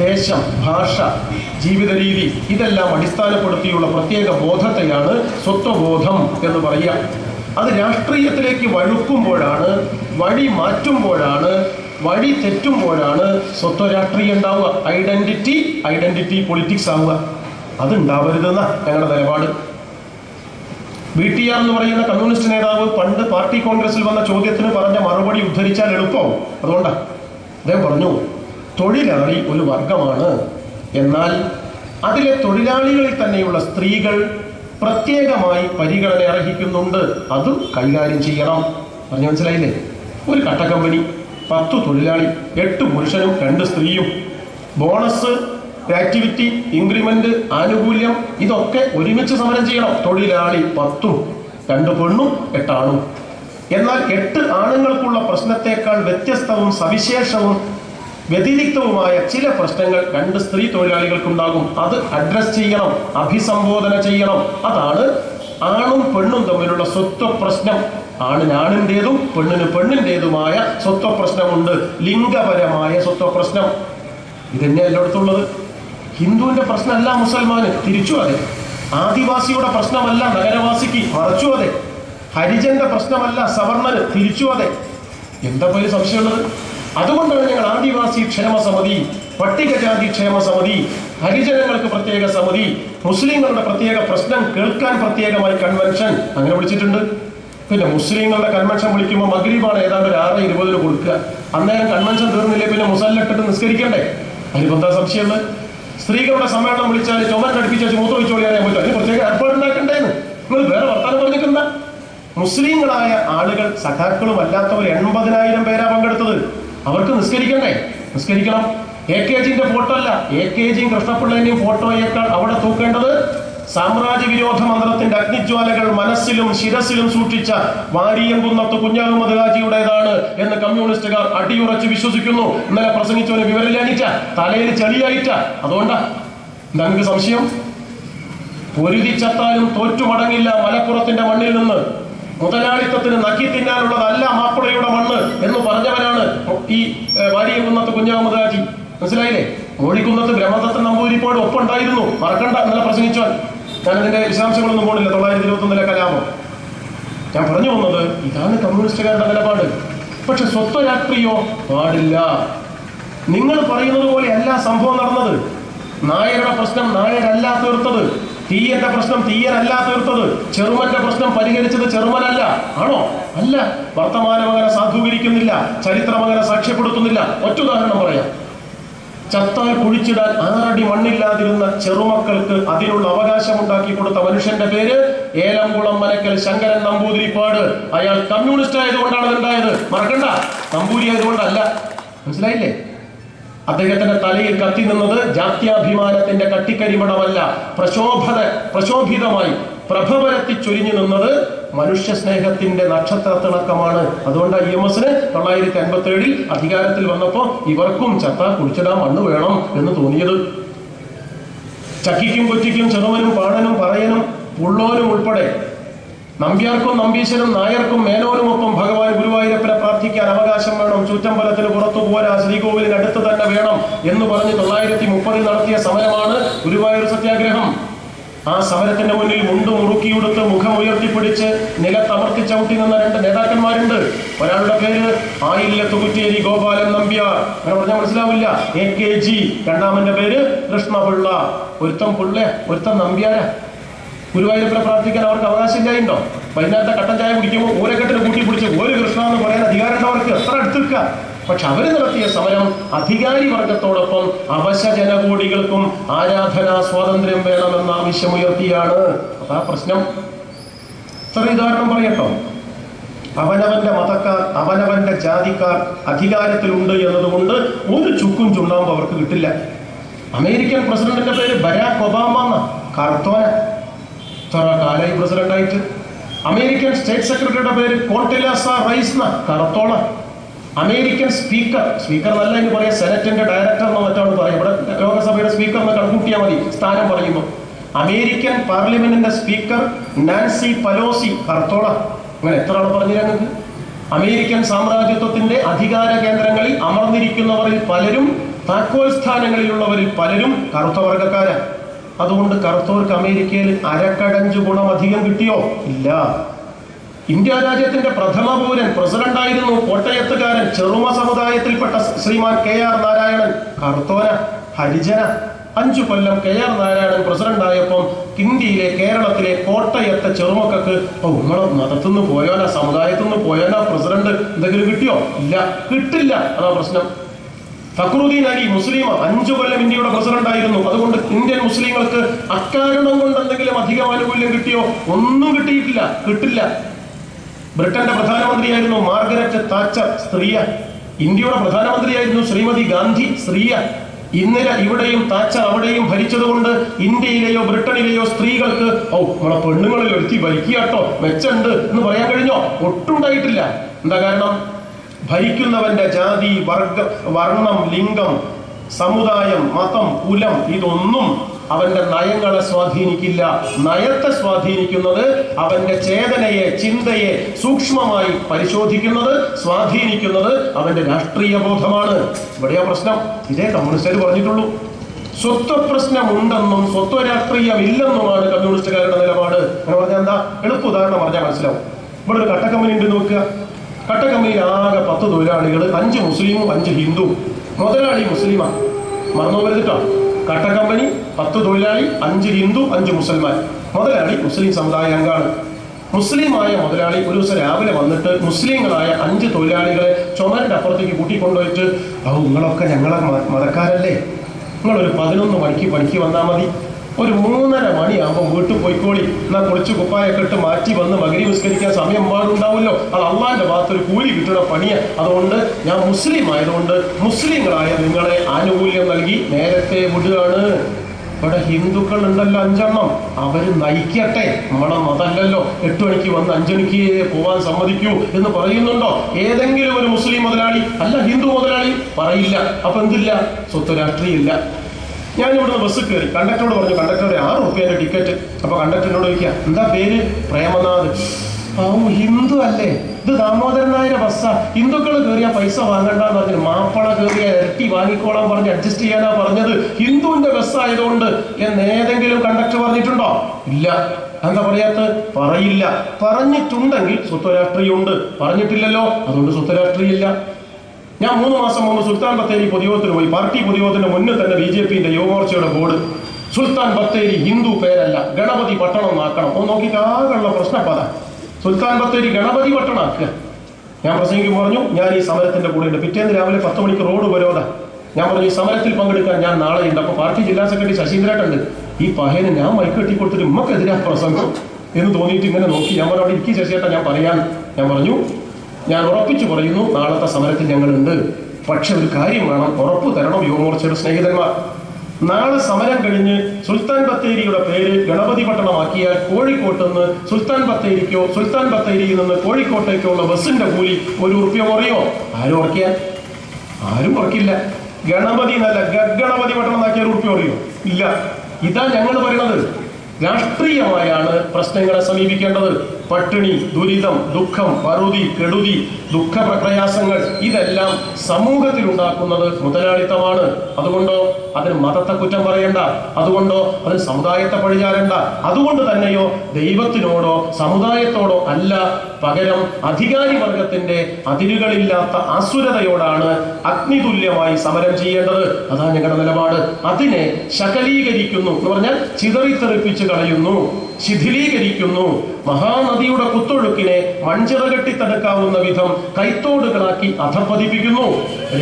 ദേശം ഭാഷ ജീവിത രീതി ഇതെല്ലാം അടിസ്ഥാനപ്പെടുത്തിയുള്ള പ്രത്യേക ബോധത്തെയാണ് സ്വത്വബോധം എന്ന് പറയുക. അത് രാഷ്ട്രീയത്തിലേക്ക് വഴുക്കുമ്പോഴാണ് വഴി മാറ്റുമ്പോഴാണ് വഴി തെറ്റുമ്പോഴാണ് സ്വത്വ രാഷ്ട്രീയം ഉണ്ടാവുക. ഐഡന്റിറ്റി ഐഡന്റിറ്റി പൊളിറ്റിക്സ് ആവുക. അത് ഉണ്ടാവരുതെന്ന ഞങ്ങളുടെ നിലപാട്. ബി ടി ആർ എന്ന് പറയുന്ന കമ്മ്യൂണിസ്റ്റ് നേതാവ് പണ്ട് പാർട്ടി കോൺഗ്രസിൽ വന്ന ചോദ്യത്തിന് പറഞ്ഞ മറുപടി ഉദ്ധരിച്ചാൽ എളുപ്പമാവും അതുകൊണ്ടാ. അദ്ദേഹം പറഞ്ഞു തൊഴിലാളി ഒരു വർഗമാണ്. എന്നാൽ അതിലെ തൊഴിലാളികളിൽ തന്നെയുള്ള സ്ത്രീകൾ പ്രത്യേകമായി പരിഗണന അർഹിക്കുന്നുണ്ട്. അതും കൈകാര്യം ചെയ്യണം. പറഞ്ഞു മനസ്സിലായില്ലേ? ഒരു കട്ട കമ്പനി പത്ത് തൊഴിലാളി എട്ട് പുരുഷനും രണ്ട് സ്ത്രീയും. ബോണസ് ആക്ടിവിറ്റി ഇൻക്രിമെന്റ് ആനുകൂല്യം ഇതൊക്കെ ഒരുമിച്ച് സമരം ചെയ്യണം. തൊഴിലാളി പത്തും രണ്ട് പെണ്ണും എട്ടാണും എന്നാൽ എട്ട് ആണുങ്ങൾക്കുള്ള പ്രശ്നത്തെക്കാൾ വ്യത്യസ്തവും സവിശേഷവും വ്യതിരിക്തവുമായ ചില പ്രശ്നങ്ങൾ രണ്ട് സ്ത്രീ തൊഴിലാളികൾക്കുണ്ടാകും. അത് അഡ്രസ് ചെയ്യണം അഭിസംബോധന ചെയ്യണം. അതാണ് ആണും പെണ്ണും തമ്മിലുള്ള സ്വത്വ പ്രശ്നം ആണിന് ആണിന്റെതും പെണ്ണിന് പെണ്ണിന്റെതുമായ സ്വത്വ പ്രശ്നമുണ്ട് ലിംഗപരമായ സ്വത്വ പ്രശ്നം ഇതന്നെ എല്ലായിടത്തുള്ളത്. ഹിന്ദുവിന്റെ പ്രശ്നമല്ല മുസൽമാന്. തിരിച്ചു അതെ. ആദിവാസിയുടെ പ്രശ്നമല്ല നഗരവാസിക്ക്. മറച്ചു അതെ. ഹരിജന്റെ പ്രശ്നമല്ല സവർണന് തിരിച്ചു അതെ. എന്താ പോലും സംശയമുള്ളത്? അതുകൊണ്ടാണ് ഞങ്ങൾ ആദിവാസി ക്ഷേമ സമിതി പട്ടികജാതി ക്ഷേമ സമിതി ഹരിജനങ്ങൾക്ക് പ്രത്യേക സമിതി മുസ്ലിങ്ങളുടെ പ്രത്യേക പ്രശ്നം കേൾക്കാൻ പ്രത്യേകമായി കൺവെൻഷൻ അങ്ങനെ വിളിച്ചിട്ടുണ്ട്. പിന്നെ മുസ്ലിങ്ങളുടെ കൺവെൻഷൻ വിളിക്കുമ്പോൾ മഗ്രീബാണ് ഏതാണ്ട് ഒരു ആറ് ഇരുപതിന് കൊടുക്കുക. അന്നേരം കൺവെൻഷൻ തീർന്നില്ലേ പിന്നെ മുസല്ലിട്ടിട്ട് നിസ്കരിക്കണ്ടേ? അതിന് എന്താ സംശയമുള്ളത്? സ്ത്രീകളുടെ സമ്മേളനം വിളിച്ചാൽ ചുമൻ കടുപ്പിച്ചാൽ മൂത്രമൊഴിച്ചോളി അറിയാൻ പറ്റും അതിന് പ്രത്യേക ഏർപ്പാടുണ്ടാക്കണ്ടേന്ന് നിങ്ങൾ വേറെ വർത്താനം പറഞ്ഞിട്ടുണ്ട. മുസ്ലിങ്ങളായ ആളുകൾ സഖാക്കളും അല്ലാത്തവർ എൺപതിനായിരം പേരാ പങ്കെടുത്തത്. അവർക്ക് നിസ്കരിക്കണ്ടേ? നിസ്കരിക്കണം. എ കെ ജിന്റെ ഫോട്ടോ അല്ല. എ കെ ജിയും കൃഷ്ണപിള്ളേന്റെയും ഫോട്ടോയേക്കാൾ അവിടെ തൂക്കേണ്ടത് സാമ്രാജ്യ വിരോധ മന്ത്രത്തിന്റെ അഗ്നിജ്വാലകൾ മനസ്സിലും ശിരസിലും സൂക്ഷിച്ച വാരിയംകുന്നത്ത് കുഞ്ഞാഹമ്മദ് ഹാജിയുടേതാണ് എന്ന് കമ്മ്യൂണിസ്റ്റുകാർ അടിയുറച്ച് വിശ്വസിക്കുന്നു. ഇന്നലെ പ്രസംഗിച്ചവന് വിവരമില്ലാഞ്ഞിട്ട തലയിൽ ചെളിയായിട്ട. അതുകൊണ്ടാ? നിങ്ങൾക്ക് സംശയം? പൊരുതിച്ചത്താലും തോറ്റുമടങ്ങില്ല മലപ്പുറത്തിന്റെ മണ്ണിൽ നിന്ന്. മുതലാളിത്തത്തിന് നക്കി തിന്നാനുള്ളതല്ല മാപ്പിളയുടെ മണ്ണ് എന്ന് പറഞ്ഞവനാണ് ഈ വാരിയ വാരിയകുന്നത്ത് കുഞ്ഞാമുദാജി മനസ്സിലായില്ലേ? മോഴിക്കുന്നത്ത് ബ്രഹ്മദത്തൻ നമ്പൂരിപ്പോഴും ഒപ്പുണ്ടായിരുന്നു. മറക്കണ്ട ഇന്നലെ പ്രസംഗിച്ചാൽ. ഞാൻ അതിന്റെ വിശദാംശങ്ങളൊന്നും പോണില്ല. തൊള്ളായിരത്തി ഇരുപത്തി ഒന്നിലെ കലാപം. ഞാൻ പറഞ്ഞു വന്നത് ഇതാണ് കമ്മ്യൂണിസ്റ്റുകാരുടെ നിലപാട്. പക്ഷെ സ്വത്വ പാടില്ല. നിങ്ങൾ പറയുന്നത് പോലെ അല്ല സംഭവം നടന്നത്. നായരുടെ പ്രശ്നം നായരല്ല തീർത്തത് തീയന്റെ പ്രശ്നം തീയനല്ല തീർത്തത്. ചെറുമന്റെ പ്രശ്നം പരിഹരിച്ചത് ചെറുമനല്ല. ആണോ? അല്ല. വർത്തമാനം അങ്ങനെ സാധൂകരിക്കുന്നില്ല. ചരിത്രം അങ്ങനെ സാക്ഷ്യപ്പെടുത്തുന്നില്ല. ഒറ്റുദാഹരണം പറയാം. ചത്താൽ കുഴിച്ചിടാൻ ആറടി മണ്ണില്ലാതിരുന്ന ചെറുമക്കൾക്ക് അതിനുള്ള അവകാശം ഉണ്ടാക്കി കൊടുത്ത മനുഷ്യന്റെ പേര് ഏലംകുളം മനക്കൽ ശങ്കരൻ നമ്പൂതിരിപ്പാട്. അയാൾ കമ്മ്യൂണിസ്റ്റ് ആയതുകൊണ്ടാണ് ഉണ്ടായത് മറക്കണ്ട. നമ്പൂരി ആയതുകൊണ്ടല്ല മനസ്സിലായില്ലേ? അദ്ദേഹത്തിന്റെ തലയിൽ കത്തി നിന്നത് ജാത്യാഭിമാനത്തിന്റെ കട്ടിക്കരിമണമല്ല. പ്രശോഭത പ്രശോഭിതമായി പ്രഭവരത്തി ചൊരിഞ്ഞു നിന്നത് മനുഷ്യ സ്നേഹത്തിന്റെ നക്ഷത്ര തിളക്കമാണ് അതുകൊണ്ട് ഐ എം എസിന് തൊള്ളായിരത്തി അൻപത്തി ഏഴിൽ അധികാരത്തിൽ വന്നപ്പോ ഇവർക്കും ചത്ത കുഴിച്ചിടാൻ മണ്ണ് വേണം എന്ന് തോന്നിയത്. ചക്കിക്കും കൊച്ചിക്കും ചെറുവനും പാടനും പറയനും ഉള്ളോനും ഉൾപ്പെടെ നമ്പ്യാർക്കും നമ്പീശനും നായർക്കും മേനോനുമൊപ്പം ഭഗവാൻ ഗുരുവായൂരപ്പനെ പ്രാർത്ഥിക്കാൻ അവകാശം വേണം. ചുറ്റമ്പലത്തിന് പുറത്തു പോരാ ശ്രീകോവിലിന് അടുത്ത് തന്നെ വേണം എന്ന് പറഞ്ഞ് തൊള്ളായിരത്തി മുപ്പതിൽ നടത്തിയ സമരമാണ് ഗുരുവായൂർ സത്യാഗ്രഹം. ആ സമരത്തിന്റെ മുന്നിൽ മുണ്ട് മുറുക്കിയെടുത്ത് മുഖം ഉയർത്തിപ്പിടിച്ച് നിലത്തമർത്തി ചവിട്ടി നിന്ന രണ്ട് നേതാക്കന്മാരുണ്ട്. ഒരാളുടെ പേര് ആയില്യത്ത് കുറ്റിയേരി ഗോപാലൻ നമ്പ്യാർ. അങ്ങനെ പറഞ്ഞാൽ മനസ്സിലാവില്ല. A K G. രണ്ടാമന്റെ പേര് കൃഷ്ണപിള്ള. ഒരുത്തം പിള്ള ഒരുത്തം നമ്പ്യാര. ഗുരുവായൂരപ്പനെ പ്രാർത്ഥിക്കാൻ അവർക്ക് അവകാശം ഉണ്ടോ വൈകുന്നേരത്തെ കട്ടൻ ചായ കുടിക്കുമ്പോൾ ഊരക്കെട്ടിന് കൂട്ടി പിടിച്ച് ഒരു കൃഷ്ണ എന്ന് പറയാൻ അധികാരം അവർക്ക് എത്ര അടുത്ത് നിൽക്കുക പക്ഷെ അവർ നടത്തിയ സമരം അധികാരി വർഗത്തോടൊപ്പം അവശ ജനകൂടികൾക്കും ആരാധനാ സ്വാതന്ത്ര്യം വേണമെന്ന ആവശ്യമുയർത്തിയാണ്. അതാ പ്രശ്നം ചെറിയ ഉദാഹരണം പറയട്ടോ. അവനവന്റെ മതക്കാർ അവനവന്റെ ജാതിക്കാർ അധികാരത്തിലുണ്ട് എന്നതുകൊണ്ട് ഒരു ചുക്കും ചുണ്ണാമ്പ് അവർക്ക് കിട്ടില്ല. അമേരിക്കൻ പ്രസിഡന്റിന്റെ പേര് ബരാക് ഒബാമ എന്ന കറുത്തോന ഇത്ര കാലായി പ്രസിഡന്റായിട്ട്. അമേരിക്കൻ സ്റ്റേറ്റ് സെക്രട്ടറിയുടെ പേര് കോട്ടിലാസ റൈസ് എന്ന കറുത്തോള. അമേരിക്കൻ സ്പീക്കർ സ്പീക്കർ നല്ല എന്ന് പറയാം സെനറ്റിന്റെ ഡയറക്ടർ എന്ന് മറ്റാണ് പറയാം ഇവിടെ ലോകസഭയുടെ സ്പീക്കർ എന്ന് കണക്കൂട്ടിയാൽ മതി സ്ഥാനം പറയുമ്പോൾ അമേരിക്കൻ പാർലമെന്റിന്റെ സ്പീക്കർ നാൻസി പലോസി കർത്തോള അങ്ങനെ എത്ര ആൾ പറഞ്ഞു ഞങ്ങൾക്ക് അമേരിക്കൻ സാമ്രാജ്യത്വത്തിന്റെ അധികാര കേന്ദ്രങ്ങളിൽ അമർന്നിരിക്കുന്നവരിൽ പലരും താക്കോൽ സ്ഥാനങ്ങളിലുള്ളവരിൽ പലരും കറുത്ത വർഗക്കാരാണ് അതുകൊണ്ട് കറുത്തവർക്ക് അമേരിക്കയിൽ അരക്കടഞ്ച് ഗുണം അധികം കിട്ടിയോ? ഇല്ല. ഇന്ത്യ രാജ്യത്തിന്റെ പ്രഥമ പൗരൻ പ്രസിഡന്റായിരുന്നു കോട്ടയത്തുകാരൻ ചെറുമ സമുദായത്തിൽപ്പെട്ട ശ്രീമാൻ കെ ആർ നാരായണൻ. കറുത്തോന ഹരിജന. അഞ്ചു കൊല്ലം കെ ആർ നാരായണൻ പ്രസിഡന്റായപ്പം ഇന്ത്യയിലെ കേരളത്തിലെ കോട്ടയത്തെ ചെറുമക്കൾക്ക് ഓ നിങ്ങളെ മതത്തുനിന്ന് പോയോനാ സമുദായത്തുനിന്ന് പോയോനാ പ്രസിഡന്റ്? എന്തെങ്കിലും കിട്ടിയോ? ഇല്ല. കിട്ടില്ല. അതാ പ്രശ്നം. ഫക്രുദ്ദീൻ അലി മുസ്ലിം അഞ്ചു കൊല്ലം ഇന്ത്യയുടെ പ്രസിഡന്റ് ആയിരുന്നു. അതുകൊണ്ട് ഇന്ത്യൻ മുസ്ലിങ്ങൾക്ക് അക്കാരണം കൊണ്ട് എന്തെങ്കിലും അധികം ആനുകൂല്യം കിട്ടിയോ? ഒന്നും കിട്ടിയിട്ടില്ല. കിട്ടില്ല. ബ്രിട്ടന്റെ പ്രധാനമന്ത്രിയായിരുന്നു മാർഗരറ്റ് താച്ചർ സ്ത്രീയ. ഇന്ത്യയുടെ പ്രധാനമന്ത്രിയായിരുന്നു ശ്രീമതി ഗാന്ധി സ്ത്രീയ. ഇന്നലെ ഇവിടെയും താച്ചർ അവിടെയും ഭരിച്ചതുകൊണ്ട് ഇന്ത്യയിലെയോ ബ്രിട്ടനിലെയോ സ്ത്രീകൾക്ക് ഓ നമ്മളെ പെണ്ണുങ്ങളിൽ ഒരുത്തി ഭരിക്കുക കേട്ടോ. മെച്ചുണ്ട് എന്ന് പറയാൻ കഴിഞ്ഞോ? ഒട്ടുണ്ടായിട്ടില്ല എന്താ കാരണം? ഭരിക്കുന്നവന്റെ ജാതി വർഗ വർണം ലിംഗം സമുദായം മതം കുലം ഇതൊന്നും അവന്റെ നയങ്ങളെ സ്വാധീനിക്കില്ല. നയത്തെ സ്വാധീനിക്കുന്നത് അവന്റെ ചേതനയെ ചിന്തയെ സൂക്ഷ്മമായി പരിശോധിക്കുന്നത് സ്വാധീനിക്കുന്നത് അവന്റെ രാഷ്ട്രീയ ബോധമാണ്. ഇവിടെയാ പ്രശ്നം. ഇതേ കമ്മ്യൂണിസ്റ്റുകാർ പറഞ്ഞിട്ടുള്ളൂ. സ്വത്വ പ്രശ്നമുണ്ടെന്നും സ്വത്വ രാഷ്ട്രീയം ഇല്ലെന്നുമാണ് കമ്മ്യൂണിസ്റ്റുകാരുടെ നിലപാട്. എന്ന് പറഞ്ഞാൽ എന്താ? എളുപ്പ ഉദാഹരണം പറഞ്ഞാൽ മനസ്സിലാവും. ഇവിടെ ഒരു കട്ടക്കമ്പനി ഉണ്ട് നോക്കുക. കട്ട കമ്പനിയിൽ ആകെ പത്ത് തൊഴിലാളികൾ അഞ്ച് മുസ്ലിമും അഞ്ച് ഹിന്ദു മുതലാളി മുസ്ലിമാണ് മറന്നു പോകരുതിട്ടോ കട്ട പത്ത് തൊഴിലാളി അഞ്ച് ഹിന്ദു അഞ്ച് മുസൽമാൻ. മുതലാളി മുസ്ലിം സമുദായ അംഗമാണ് മുസ്ലിമായ മുതലാളി ഒരു ദിവസം രാവിലെ വന്നിട്ട് മുസ്ലിങ്ങളായ അഞ്ച് തൊഴിലാളികളെ ചുമരന്റെ അപ്പുറത്തേക്ക് കൂട്ടിക്കൊണ്ടുപോയിട്ട് അഹ് നിങ്ങളൊക്കെ ഞങ്ങളെ മതക്കാരല്ലേ? നിങ്ങളൊരു പതിനൊന്ന് മണിക്ക് പണിക്ക് വന്നാൽ മതി. ഒരു മൂന്നര മണിയാകുമ്പോൾ വീട്ടിൽ പോയിക്കോളി. എന്നാൽ കുറച്ച് കുപ്പായൊക്കെ ഇട്ട് മാറ്റി വന്ന് മകരി ഉസ്കരിക്കാൻ സമയം പാടുണ്ടാവുമല്ലോ. അത് അള്ളാന്റെ ഭാഗത്ത് ഒരു കൂലി കിട്ടുന്ന പണിയാണ് അതുകൊണ്ട് ഞാൻ മുസ്ലിം ആയതുകൊണ്ട് മുസ്ലിങ്ങളായ നിങ്ങളെ ആനുകൂല്യം നൽകി നേരത്തെ വിടുകയാണ്. ഇവിടെ ഹിന്ദുക്കൾ ഉണ്ടല്ലോ അഞ്ചെണ്ണം. അവർ നയിക്കട്ടെ. നമ്മളെ മതല്ലല്ലോ എട്ട് മണിക്ക് വന്ന് അഞ്ചണിക്ക് പോവാൻ സമ്മതിക്കൂ എന്ന് പറയുന്നുണ്ടോ? ഏതെങ്കിലും ഒരു മുസ്ലിം മുതലാളി അല്ല ഹിന്ദു മുതലാളി പറയില്ല. അപ്പൊ എന്തില്ല? സ്വത്ത് രാഷ്ട്രീയമില്ല ഞാൻ ബസ് കയറി. കണ്ടക്ടറോട് പറഞ്ഞു കണ്ടക്ടറെ ആറ് റുപ്യന്റെ ടിക്കറ്റ്. അപ്പൊ കണ്ടക്ടറിനോട് ചോദിക്കുക എന്താ പേര്? പ്രേമനാഥ് ആ ഹിന്ദു അല്ലേ? ഇത് ദാമോദരൻ നായരെ ബസ്സാ ഹിന്ദുക്കൾ കയറിയ പൈസ വാങ്ങണ്ടെന്ന് പറഞ്ഞു മാപ്പള കയറിയ ഇരട്ടി വാങ്ങിക്കോളാൻ പറഞ്ഞ് അഡ്ജസ്റ്റ് ചെയ്യാനാ പറഞ്ഞത്. ഹിന്ദുവിന്റെ ബസ് ആയതുകൊണ്ട് എന്ന് ഏതെങ്കിലും കണ്ടക്ടർ പറഞ്ഞിട്ടുണ്ടോ? ഇല്ല. എന്താ പറയാത്ത? പറയില്ല. പറഞ്ഞിട്ടുണ്ടെങ്കിൽ സ്വത്വരാഷ്ട്രീയമുണ്ട് പറഞ്ഞിട്ടില്ലല്ലോ. അതുകൊണ്ട് സ്വത്വരാഷ്ട്രീയമില്ല ഞാൻ മൂന്ന് മാസം മുമ്പ് സുൽത്താൻ ബത്തേരി പൊതുയോഗത്തിന് പോയി. പാർട്ടി പൊതുയോഗത്തിന് മുന്നിൽ തന്നെ ബി ജെ പിന്റെ യുവമോർച്ചയുടെ ബോർഡ്. സുൽത്താൻ ബത്തേരി ഹിന്ദു പേരല്ല ഗണപതി പട്ടണം ആക്കണം ഒന്ന് നോക്കിയിട്ട് ആകെയുള്ള പ്രശ്നപ്പത. സുൽത്താൻ ബത്തേരി ഗണപതി പട്ടണം ആക്കുക ഞാൻ പ്രസംഗിക്കും പറഞ്ഞു ഞാൻ ഈ സമരത്തിന്റെ കൂടെ ഉണ്ട്. പിറ്റേന്ന് രാവിലെ പത്ത് മണിക്ക് റോഡ് ഉപരോധ. ഞാൻ പറഞ്ഞു ഈ സമരത്തിൽ പങ്കെടുക്കാൻ ഞാൻ നാളെ ഉണ്ട്. അപ്പൊ പാർട്ടി ജില്ലാ സെക്രട്ടറി ശശീന്ദ്രേട്ടുണ്ട് ഈ പഹേനെ ഞാൻ മൈക്ക് കെട്ടി കൊടുത്തിട്ട് ഉമ്മക്കെതിരാ പ്രസംഗം. എന്ന് തോന്നിയിട്ട് ഇങ്ങനെ നോക്കി. ഞാൻ പറഞ്ഞു അവിടെ ഇരിക്കും ശശിയേട്ടാ ഞാൻ പറയാൻ ഞാൻ പറഞ്ഞു ഞാൻ ഉറപ്പിച്ചു പറയുന്നു നാളത്തെ സമരത്തിൽ ഞങ്ങളുണ്ട്. പക്ഷെ ഒരു കാര്യം വേണം ഉറപ്പ് തരണം യുവമോർച്ചയുടെ സ്നേഹിതന്മാർ? നാളെ സമരം കഴിഞ്ഞ് സുൽത്താൻ ബത്തേരിയുടെ പേര് ഗണപതി പട്ടണമാക്കിയാൽ കോഴിക്കോട്ട് നിന്ന് സുൽത്താൻ ബത്തേരിക്കോ സുൽത്താൻ ബത്തേരിയിൽ നിന്ന് കോഴിക്കോട്ടേക്കോ ഉള്ള ബസ്സിന്റെ കൂലി ഒരു ഉറുപ്പ്യ കുറയോ? ആരും ഉറക്കിയാൽ ആരും ഉറക്കില്ല. ഗണപതി എന്നല്ല ഗഗണപതി പട്ടണമാക്കിയ ഒരു ഉറുപ്പ്യ കുറയോ? ഇല്ല. ഇതാ ഞങ്ങൾ പറയണത്. രാഷ്ട്രീയമായാണ് പ്രശ്നങ്ങളെ സമീപിക്കേണ്ടത്. പട്ടിണി ദുരിതം ദുഃഖം പറുതി കെടുതി ദുഃഖ പ്രയാസങ്ങൾ ഇതെല്ലാം സമൂഹത്തിൽ ഉണ്ടാക്കുന്നത് മുതലാളിത്തമാണ്. അതുകൊണ്ടോ അതിന് മതത്തെ കുറ്റം പറയണ്ട അതുകൊണ്ടോ അതിന് സമുദായത്തെ പഴിചാരണ്ട അതുകൊണ്ട് തന്നെയോ ദൈവത്തിനോടോ സമുദായത്തോടോ അല്ല പകരം അധികാരി വർഗത്തിന്റെ അതിരുകളില്ലാത്ത അസുരതയോടാണ് അഗ്നി തുല്യമായി സമരം ചെയ്യേണ്ടത്. അതാണ് ഞങ്ങളുടെ നിലപാട്. അതിനെ ശകലീകരിക്കുന്നു എന്ന് പറഞ്ഞാൽ ചിതറിത്തെറിപ്പിച്ച് കളയുന്നു ശിഥിലീകരിക്കുന്നു. മഹാനദിയുടെ കുത്തൊഴുക്കിനെ മൺചിറകെട്ടി തടുക്കാവുന്ന വിധം കൈത്തോടുകളാക്കി അധപ്പതിപ്പിക്കുന്നു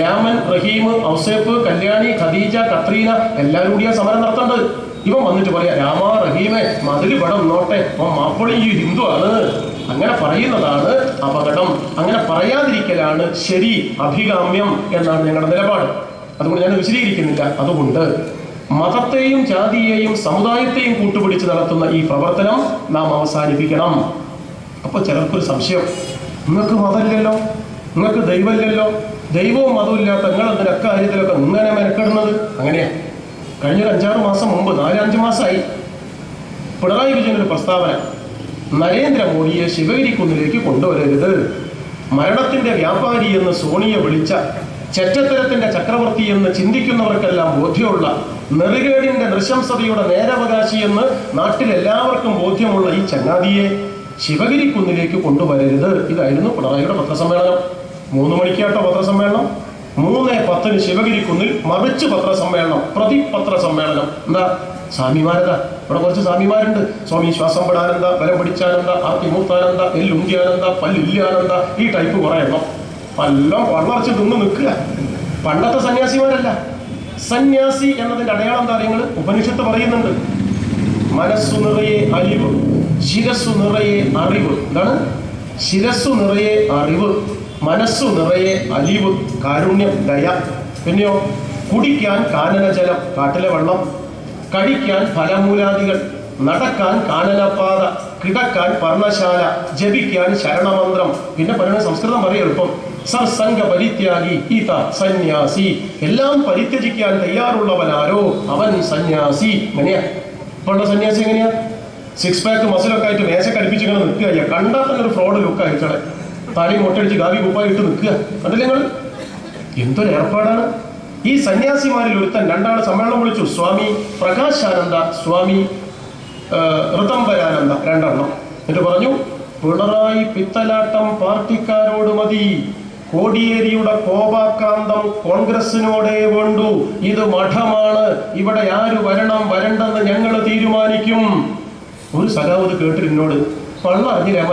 രാമൻ റഹീം ഔസേപ്പ് കല്യാണി ഖദീജ കത്രീന എല്ലാവരും കൂടിയാ സമരം നടത്തേണ്ടത് ഇവൻ വന്നിട്ട് പറയാ രാമ റഹീമെ മതിൽ പടം നോട്ടെ ഓ മാപ്പിളി ഈ ഹിന്ദു ആണ് അങ്ങനെ പറയുന്നതാണ് അപകടം. അങ്ങനെ പറയാതിരിക്കലാണ് ശരി അഭികാമ്യം എന്നാണ് ഞങ്ങളുടെ നിലപാട്. അതുകൊണ്ട് ഞാൻ വിശദീകരിക്കുന്നില്ല. അതുകൊണ്ട് മതത്തെയും ജാതിയെയും സമുദായത്തെയും കൂട്ടുപിടിച്ച് നടത്തുന്ന ഈ പ്രവർത്തനം നാം അവസാനിപ്പിക്കണം. അപ്പൊ ചിലർക്കൊരു സംശയം നിങ്ങൾക്ക് മതമില്ലല്ലോ? നിങ്ങൾക്ക് ദൈവമില്ലല്ലോ? ദൈവവും മതവും ഇല്ലാത്ത നിങ്ങൾ എന്തിന് അക്കാര്യത്തിലൊക്കെ ഇങ്ങനെ മെനക്കെടുന്നത്? അങ്ങനെയാ. കഴിഞ്ഞൊരു അഞ്ചാറ് മാസം മുമ്പ് നാലഞ്ച് മാസമായി പിണറായി വിജയൻ ഒരു പ്രസ്താവന നരേന്ദ്രമോദിയെ ശിവഗിരി കുന്നിലേക്ക് കൊണ്ടുവരരുത്. മരണത്തിന്റെ വ്യാപാരി എന്ന് സോണിയെ വിളിച്ച ചെറ്റത്തരത്തിന്റെ ചക്രവർത്തി എന്ന് ചിന്തിക്കുന്നവർക്കെല്ലാം ബോധ്യമുള്ള നെറികേടിന്റെ നൃശംസതയുടെ നേരവകാശി എന്ന് നാട്ടിലെല്ലാവർക്കും ബോധ്യമുള്ള ഈ ചങ്ങാതിയെ ശിവഗിരി കുന്നിലേക്ക് കൊണ്ടുവരരുത്. ഇതായിരുന്നു പിണറായിയുടെ പത്രസമ്മേളനം. മൂന്ന് മണിക്കാട്ടോ പത്രസമ്മേളനം? മൂന്ന് പത്തിന് ശിവഗിരി കുന്നിൽ മറിച്ച് പത്രസമ്മേളനം പ്രതി പത്രസമ്മേളനം എന്താ സ്വാമിമാരതാ ഇവിടെ കുറച്ച് സ്വാമിമാരുണ്ട്. സ്വാമി ശ്വാസംപടാനന്ദ വരം പിടിച്ചാനന്ദ ആർത്തി മൂത്താനന്ദ എല്ലുണ്ടിയാനന്ദ പല്ലില്ലാനന്ദ ഈ ടൈപ്പ് കുറെ എണ്ണം എല്ലാം വളർച്ച തിന്ന് നിൽക്കുക. പണ്ടത്തെ സന്യാസിമാരല്ല. സന്യാസി എന്നതിന്റെ അടയാളം എന്താ നിങ്ങൾ ഉപനിഷത്ത് പറയുന്നുണ്ട്. മനസ്സു നിറയെ അറിവ് ശിരസ്സു നിറയെ അറിവ്. എന്താണ്? ശിരസ്സു നിറയെ അറിവ് മനസ്സു നിറയെ അലിവ് കാരുണ്യം ദയ. പിന്നെയോ കുടിക്കാൻ കാനനജലം കാട്ടിലെ വെള്ളം. കഴിക്കാൻ ഫലമൂലാദികൾ നടക്കാൻ കാനനപാത കിടക്കാൻ പർണശാല ജപിക്കാൻ ശരണമന്ത്രം. പിന്നെ പറയുന്നത് സംസ്കൃതം പറയും എളുപ്പം. സർസംഗ പരിത്യാഗി ഈത സന്യാസി. എല്ലാം പരിത്യജിക്കാൻ തയ്യാറുള്ളവനാരോ അവൻ സന്യാസി. എങ്ങനെയാ ഇപ്പോഴുള്ള സന്യാസി എങ്ങനെയാ? സിക്സ് പാക്ക് മസിലൊക്കെ ആയിട്ട് മേശ കടിപ്പിച്ചിങ്ങനെ നിൽക്കുക. കണ്ടാൽ തന്നെ ഒരു ഫ്രോഡ് ലുക്ക് അയച്ചളെ താലി മുട്ടടിച്ച് ഗാവി കുപ്പായിട്ട് നിൽക്കുക. കണ്ടില്ലേ നിങ്ങൾ? എന്തൊരു ഏർപ്പാടാണ്. ഈ സന്യാസിമാരിൽ ഒരുത്തൻ രണ്ടാൾ സമ്മേളനം വിളിച്ചു. സ്വാമി പ്രകാശാനന്ദ സ്വാമി ഋതംബരാനന്ദ രണ്ടെണ്ണം. എന്നിട്ട് പറഞ്ഞു പിണറായി പിത്തലാട്ടം പാർട്ടിക്കാരോട് മതി. കോടിയേരിയുടെ കോപാക്രാന്തം കോൺഗ്രസിനോടേ വേണ്ടു. ഇത് മഠമാണ്. ഇവിടെ ആര് വരണം വരണ്ടെന്ന് ഞങ്ങൾ തീരുമാനിക്കും. ഒരു സഖാവ് കേട്ടിരുന്നോട് പള്ളറിഞ്ഞ് രമൽ